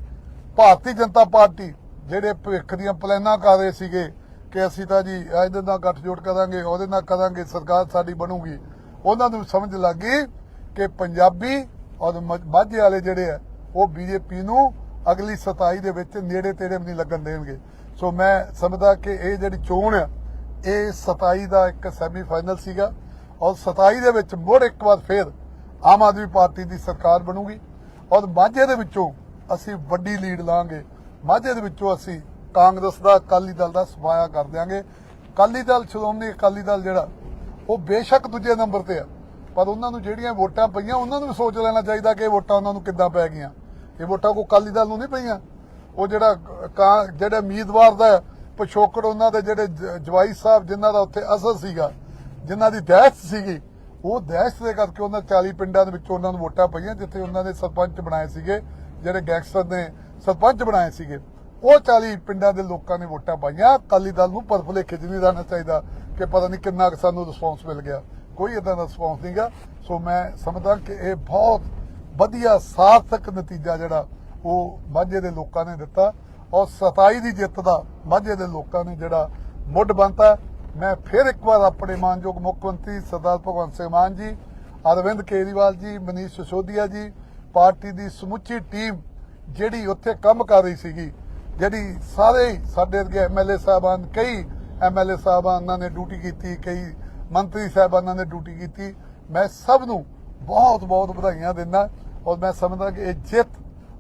ਭਾਰਤੀ ਜਨਤਾ ਪਾਰਟੀ ਜਿਹੜੇ ਭਵਿੱਖ ਦੀਆਂ ਪਲਾਨਾਂ ਕਰ ਰਹੇ ਸੀਗੇ ਕਿ ਅਸੀਂ ਤਾਂ ਜੀ ਇਹਦੇ ਨਾਲ ਗੱਠਜੋੜ ਕਰਾਂਗੇ, ਉਹਦੇ ਨਾਲ ਕਰਾਂਗੇ, ਸਰਕਾਰ ਸਾਡੀ ਬਣੂਗੀ। ਉਹਨਾਂ ਨੂੰ ਸਮਝ ਲੱਗ ਗਈ ਕਿ ਪੰਜਾਬੀ ਔਰ ਮਾਝੇ ਵਾਲੇ ਜਿਹੜੇ ਆ ਉਹ ਬੀਜੇਪੀ ਨੂੰ ਅਗਲੀ 27 ਦੇ ਵਿੱਚ ਨੇੜੇ ਤੇੜੇ ਵੀ ਨਹੀਂ ਲੱਗਣ ਦੇਣਗੇ। ਸੋ ਮੈਂ ਸਮਝਦਾ ਕਿ ਇਹ ਜਿਹੜੀ ਚੋਣ ਆ, ਇਹ 27 ਦਾ ਇੱਕ ਸੈਮੀਫਾਈਨਲ ਸੀਗਾ ਔਰ 27 ਦੇ ਵਿੱਚ ਮੁੜ ਇੱਕ ਵਾਰ ਫੇਰ ਆਮ ਆਦਮੀ ਪਾਰਟੀ ਦੀ ਸਰਕਾਰ ਬਣੂਗੀ ਔਰ ਮਾਝੇ ਦੇ ਵਿੱਚੋਂ ਅਸੀਂ ਵੱਡੀ ਲੀਡ ਲਾਂਗੇ। ਮਾਝੇ ਦੇ ਵਿੱਚੋਂ ਅਸੀਂ ਕਾਂਗਰਸ ਦਾ, ਅਕਾਲੀ ਦਲ ਦਾ ਸਫਾਇਆ ਕਰ ਦਿਆਂਗੇ। ਅਕਾਲੀ ਦਲ ਸ਼੍ਰੋਮਣੀ ਅਕਾਲੀ ਦਲ ਜਿਹੜਾ, ਉਹ ਬੇਸ਼ੱਕ ਦੂਜੇ ਨੰਬਰ ਤੇ ਆ। ਪਰ ਉਹਨਾਂ ਨੂੰ ਜਿਹੜੀਆਂ ਵੋਟਾਂ ਪਈਆਂ, ਉਹਨਾਂ ਨੂੰ ਵੀ ਸੋਚ ਲੈਣਾ ਚਾਹੀਦਾ ਕਿ ਵੋਟਾਂ ਉਹਨਾਂ ਨੂੰ ਕਿੱਦਾਂ ਪੈ ਗਈਆਂ। ਇਹ ਵੋਟਾਂ ਕੋ ਅਕਾਲੀ ਦਲ ਨੂੰ ਨਹੀਂ ਪਈਆਂ। ਉਹ ਜਿਹੜਾ ਜਿਹੜੇ ਉਮੀਦਵਾਰ ਦਾ ਪਿਛੋਕੜ ਉਹਨਾਂ ਦੇ ਜਿਹੜੇ ਜਵਾਈ ਸਾਹਿਬ ਜਿਨ੍ਹਾਂ ਦਾ ਉੱਥੇ ਅਸਰ ਸੀਗਾ, ਜਿਨ੍ਹਾਂ ਦੀ ਦਹਿਸ਼ਤ ਸੀਗੀ, ਉਹ ਦਹਿਸ਼ਤ ਦੇ ਕਰਕੇ ਉਹਨਾਂ 40 ਪਿੰਡਾਂ ਦੇ ਵਿੱਚ ਉਹਨਾਂ ਨੂੰ ਵੋਟਾਂ ਪਈਆਂ, ਜਿੱਥੇ ਉਹਨਾਂ ਨੇ ਸਰਪੰਚ ਬਣਾਏ ਸੀਗੇ, ਜਿਹੜੇ ਗੈਂਗਸਟਰ ਨੇ ਸਰਪੰਚ ਬਣਾਏ ਸੀਗੇ। ਉਹ 40 ਪਿੰਡਾਂ ਦੇ ਲੋਕਾਂ ਨੇ ਵੋਟਾਂ ਪਾਈਆਂ। ਅਕਾਲੀ ਦਲ ਨੂੰ ਪਰਫਲੇ ਖਿੱਚ ਨਹੀਂ ਰਹਿਣਾ ਚਾਹੀਦਾ ਕਿ ਪਤਾ ਨਹੀਂ ਕਿੰਨਾ ਕੁ ਸਾਨੂੰ ਰਿਸਪੌਂਸ ਮਿਲ ਗਿਆ। ਕੋਈ ਇਦਾਂ ਦਾ ਰਿਸਪੌਂਸ ਨਹੀਂਗਾ ਸੋ ਮੈਂ ਸਮਝਦਾ ਕਿ ਇਹ ਬਹੁਤ ਵਧੀਆ ਸਾਰਥਕ ਨਤੀਜਾ ਜਿਹੜਾ ਉਹ ਮਾਝੇ ਦੇ ਲੋਕਾਂ ਨੇ ਦਿੱਤਾ ਔਰ 27 ਦੀ ਜਿੱਤ ਦਾ ਮਾਝੇ ਦੇ ਲੋਕਾਂ ਨੇ ਜਿਹੜਾ ਮੁੱਢ ਬੰਨਤਾ ਮੈਂ ਫਿਰ ਇੱਕ ਵਾਰ ਆਪਣੇ ਮਾਨਯੋਗ ਮੁੱਖ ਮੰਤਰੀ ਸਰਦਾਰ ਭਗਵੰਤ ਸਿੰਘ ਮਾਨ ਜੀ, ਅਰਵਿੰਦ ਕੇਜਰੀਵਾਲ ਜੀ, ਮਨੀਸ਼ ਸਿਸੋਦੀਆ ਜੀ, ਪਾਰਟੀ ਦੀ ਸਮੁੱਚੀ ਟੀਮ ਜਿਹੜੀ ਉੱਥੇ ਕੰਮ ਕਰ ਰਹੀ ਸੀਗੀ, ਜਿਹੜੀ ਸਾਰੇ ਸਾਡੇ ਅੱਗੇ ਐਮਐਲਏ ਸਾਹਿਬਾਨ, ਕਈ ਐਮਐਲਏ ਸਾਹਿਬਾਨਾਂ ਨੇ ਡਿਊਟੀ ਕੀਤੀ, ਕਈ ਮੰਤਰੀ ਸਾਹਿਬਾਨਾਂ ਨੇ ਡਿਊਟੀ ਕੀਤੀ। ਮੈਂ ਸਭ ਨੂੰ ਬਹੁਤ ਬਹੁਤ ਵਧਾਈਆਂ ਦਿੰਦਾ। ਔਰ ਮੈਂ ਸਮਝਦਾ ਕਿ ਇਹ ਜਿੱਤ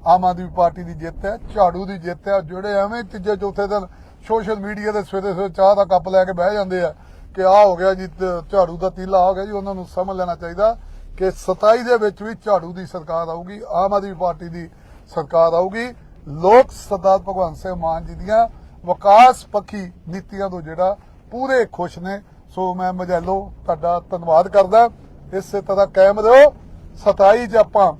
ਆਮ ਆਦਮੀ ਪਾਰਟੀ ਦੀ ਜਿੱਤ ਹੈ, ਝਾੜੂ ਦੀ ਜਿੱਤ ਹੈ। ਜਿਹੜੇ ਐਵੇਂ ਤੀਜੇ, ਚੌਥੇ ਦਿਨ ਸੋਸ਼ਲ ਮੀਡੀਆ ਤੇ ਸਵੇਰੇ ਸਵੇਰੇ ਚਾਹ ਦਾ ਕੱਪ ਲੈ ਕੇ ਬਹਿ ਜਾਂਦੇ ਆ ਕਿ ਆ ਹੋ ਗਿਆ ਜੀ ਝਾੜੂ ਦਾ ਤੀਲਾ ਹੋ ਗਿਆ ਜੀ, ਉਹਨਾਂ ਨੂੰ ਸਮਝ ਲੈਣਾ ਚਾਹੀਦਾ ਕਿ 27 ਦੇ ਵਿੱਚ ਵੀ ਝਾੜੂ ਦੀ ਸਰਕਾਰ ਆਊਗੀ, ਆਮ ਆਦਮੀ ਪਾਰਟੀ ਦੀ ਸਰਕਾਰ ਆਊਗੀ। ਲੋਕ ਸਰਦਾਰ ਭਗਵੰਤ ਸਿੰਘ ਮਾਨ ਜੀ ਦੀਆਂ ਵਿਕਾਸ ਪੱਖੀ ਨੀਤੀਆਂ ਤੋਂ ਜਿਹੜਾ ਪੂਰੇ ਖੁਸ਼ ਨੇ। ਸੋ ਮੈਂ ਮਜੈਲੋ ਤੁਹਾਡਾ ਧੰਨਵਾਦ ਕਰਦਾ। ਇਸੇ ਤਰ੍ਹਾਂ ਕਾਇਮ ਰਹੋ। 27 ਚ ਆਪਾਂ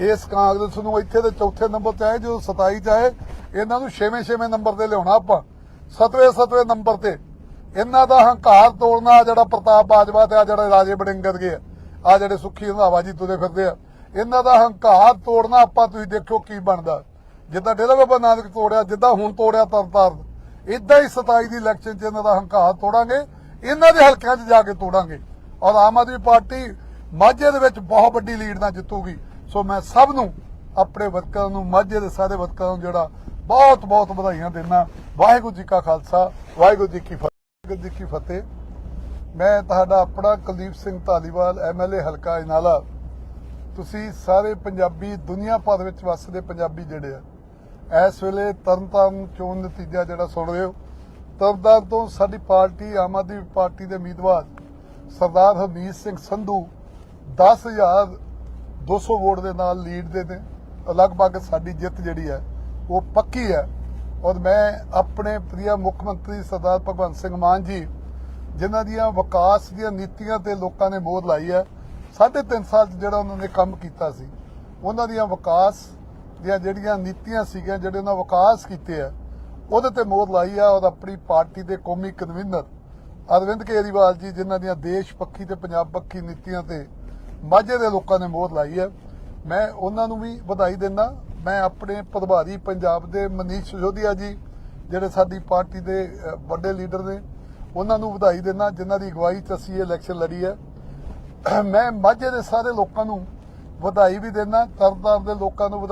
ਇਸ ਕਾਂਗਰਸ ਨੂੰ ਇੱਥੇ ਦੇ ਚੌਥੇ ਨੰਬਰ ਤੇ ਆਏ, ਜਦੋਂ 27 ਚ ਆਏ, ਇਹਨਾਂ ਨੂੰ ਛੇਵੇਂ ਛੇਵੇਂ ਨੰਬਰ ਤੇ ਲਿਆਉਣਾ ਆਪਾਂ। ਸਤਵੇਂ ਸਤਵੇਂ ਨੰਬਰ ਤੇ। ਇਹਨਾਂ ਦਾ ਹੰਕਾਰ ਤੋੜਨਾ ਜਿਹੜਾ ਪ੍ਰਤਾਪ ਬਾਜਵਾ ਤੇ ਆ ਜਿਹੜੇ ਰਾਜੇ ਬੜਿੰਗਰ ਗਏ ਆ ਜਿਹੜੇ ਸੁੱਖੀ ਰੰਧਾਵਾ ਜੀ ਤੁਰੇ ਫਿਰਦੇ ਆ, ਇਹਨਾਂ ਦਾ ਹੰਕਾਰ ਤੋੜਨਾ ਆਪਾਂ, ਤੁਸੀਂ ਦੇਖੋ ਕੀ ਬਣਦਾ। ਜਿੱਦਾਂ ਡੇਰਾ ਬਾਬਾ ਨਾਨਕ ਤੋੜਿਆ, ਜਿੱਦਾਂ ਹੁਣ ਤੋੜਿਆ ਤਰਤਾਰ। ਇਦਾਂ ਹੀ 27 ਦੀ ਇਲੈਕਸ਼ਨ 'ਚ ਇਹਨਾਂ ਦਾ ਹੰਕਾਰ ਤੋੜਾਂਗੇ, ਇਹਨਾਂ ਦੇ ਹਲਕਿਆਂ 'ਚ ਜਾ ਕੇ ਤੋੜਾਂਗੇ। ਔਰ ਆਮ ਆਦਮੀ ਪਾਰਟੀ ਮਾਝੇ ਦੇ ਵਿੱਚ ਬਹੁਤ ਵੱਡੀ ਲੀਡ ਨਾਲ ਜਿੱਤੂਗੀ। ਸੋ ਮੈਂ ਸਭ ਨੂੰ ਆਪਣੇ ਵਰਕਰਾਂ ਨੂੰ, ਮਾਝੇ ਦੇ ਸਾਰੇ ਵਰਕਰਾਂ ਨੂੰ ਜਿਹੜਾ ਬਹੁਤ ਬਹੁਤ ਵਧਾਈਆਂ ਦਿੰਦਾ। ਵਾਹਿਗੁਰੂ ਜੀ ਕਾ ਖਾਲਸਾ, ਵਾਹਿਗੁਰੂ ਜੀ ਕੀ ਫਤਿਹ। ਵਾਹਿਗੁਰੂ ਜੀ ਕੀ ਫਤਿਹ। ਮੈਂ ਤੁਹਾਡਾ ਆਪਣਾ ਕੁਲਦੀਪ ਸਿੰਘ ਧਾਲੀਵਾਲ ਐਮਐਲਏ ਹਲਕਾ ਇਨਾਲਾ। ਤੁਸੀਂ ਸਾਰੇ ਪੰਜਾਬੀ ਦੁਨੀਆ ਭਰ ਵਿੱਚ ਵੱਸਦੇ ਪੰਜਾਬੀ ਜਿਹੜੇ ਆ, ਇਸ ਵੇਲੇ ਤਰਨਤਾਰਨ ਚੋਣ ਨਤੀਜਾ ਜਿਹੜਾ ਸੁਣ ਰਹੇ ਹੋ, ਤਰਨਤਾਰਨ ਤੋਂ ਸਾਡੀ ਪਾਰਟੀ, ਆਮ ਆਦਮੀ ਪਾਰਟੀ ਦੇ ਉਮੀਦਵਾਰ ਸਰਦਾਰ ਹਰਮੀਤ ਸਿੰਘ ਸੰਧੂ 10200 ਵੋਟ ਦੇ ਨਾਲ ਲੀਡ ਦੇ ਨੇ। ਲਗਭਗ ਸਾਡੀ ਜਿੱਤ ਜਿਹੜੀ ਹੈ, ਉਹ ਪੱਕੀ ਹੈ। ਔਰ ਮੈਂ ਆਪਣੇ ਪ੍ਰਿਆ ਮੁੱਖ ਮੰਤਰੀ ਸਰਦਾਰ ਭਗਵੰਤ ਸਿੰਘ ਮਾਨ ਜੀ, ਜਿਨ੍ਹਾਂ ਦੀਆਂ ਵਿਕਾਸ ਦੀਆਂ ਨੀਤੀਆਂ ਤੇ ਲੋਕਾਂ ਨੇ ਮੋਹਰ ਲਾਈ ਹੈ, ਸਾਢੇ ਤਿੰਨ ਸਾਲ 'ਚ ਜਿਹੜਾ ਉਹਨਾਂ ਨੇ ਕੰਮ ਕੀਤਾ ਸੀ, ਉਹਨਾਂ ਦੀਆਂ ਵਿਕਾਸ ਦੀਆਂ ਜਿਹੜੀਆਂ ਨੀਤੀਆਂ ਸੀਗੀਆਂ, ਜਿਹੜੇ ਉਹਨਾਂ ਵਿਕਾਸ ਕੀਤੇ ਆ, ਉਹਦੇ ਤੇ ਮੋਹਰ ਲਾਈ ਆ। ਔਰ ਆਪਣੀ ਪਾਰਟੀ ਦੇ ਕੌਮੀ ਕਨਵੀਨਰ ਅਰਵਿੰਦ ਕੇਜਰੀਵਾਲ ਜੀ, ਜਿਨ੍ਹਾਂ ਦੀਆਂ ਦੇਸ਼ ਪੱਖੀ ਤੇ ਪੰਜਾਬ ਪੱਖੀ ਨੀਤੀਆਂ ਤੇ ਮਾਝੇ ਦੇ ਲੋਕਾਂ ਨੇ ਮੋਹਰ ਲਾਈ ਹੈ। ਮੈਂ ਉਹਨਾਂ ਨੂੰ ਵੀ ਵਧਾਈ ਦਿੰਦਾ। ਮੈਂ ਆਪਣੇ ਪ੍ਰਭਾਰੀ ਪੰਜਾਬ ਦੇ ਮਨੀਸ਼ ਸਿਸੋਦੀਆ ਜੀ, ਜਿਹੜੇ ਸਾਡੀ ਪਾਰਟੀ ਦੇ ਵੱਡੇ ਲੀਡਰ ਨੇ, ਉਹਨਾਂ ਨੂੰ ਵਧਾਈ ਦਿੰਦਾ, ਜਿਨ੍ਹਾਂ ਦੀ ਅਗਵਾਈ 'ਚ ਅਸੀਂ ਇਲੈਕਸ਼ਨ ਲੜੀ ਹੈ। ਮੈਂ ਮਾਝੇ ਦੇ ਸਾਰੇ ਲੋਕਾਂ ਨੂੰ ਵਧਾਈ ਵੀ ਦਿੰਦਾ, ਤਰਨਤਾਰਨ ਦੇ ਲੋਕਾਂ ਨੂੰ ਵਧਾਈ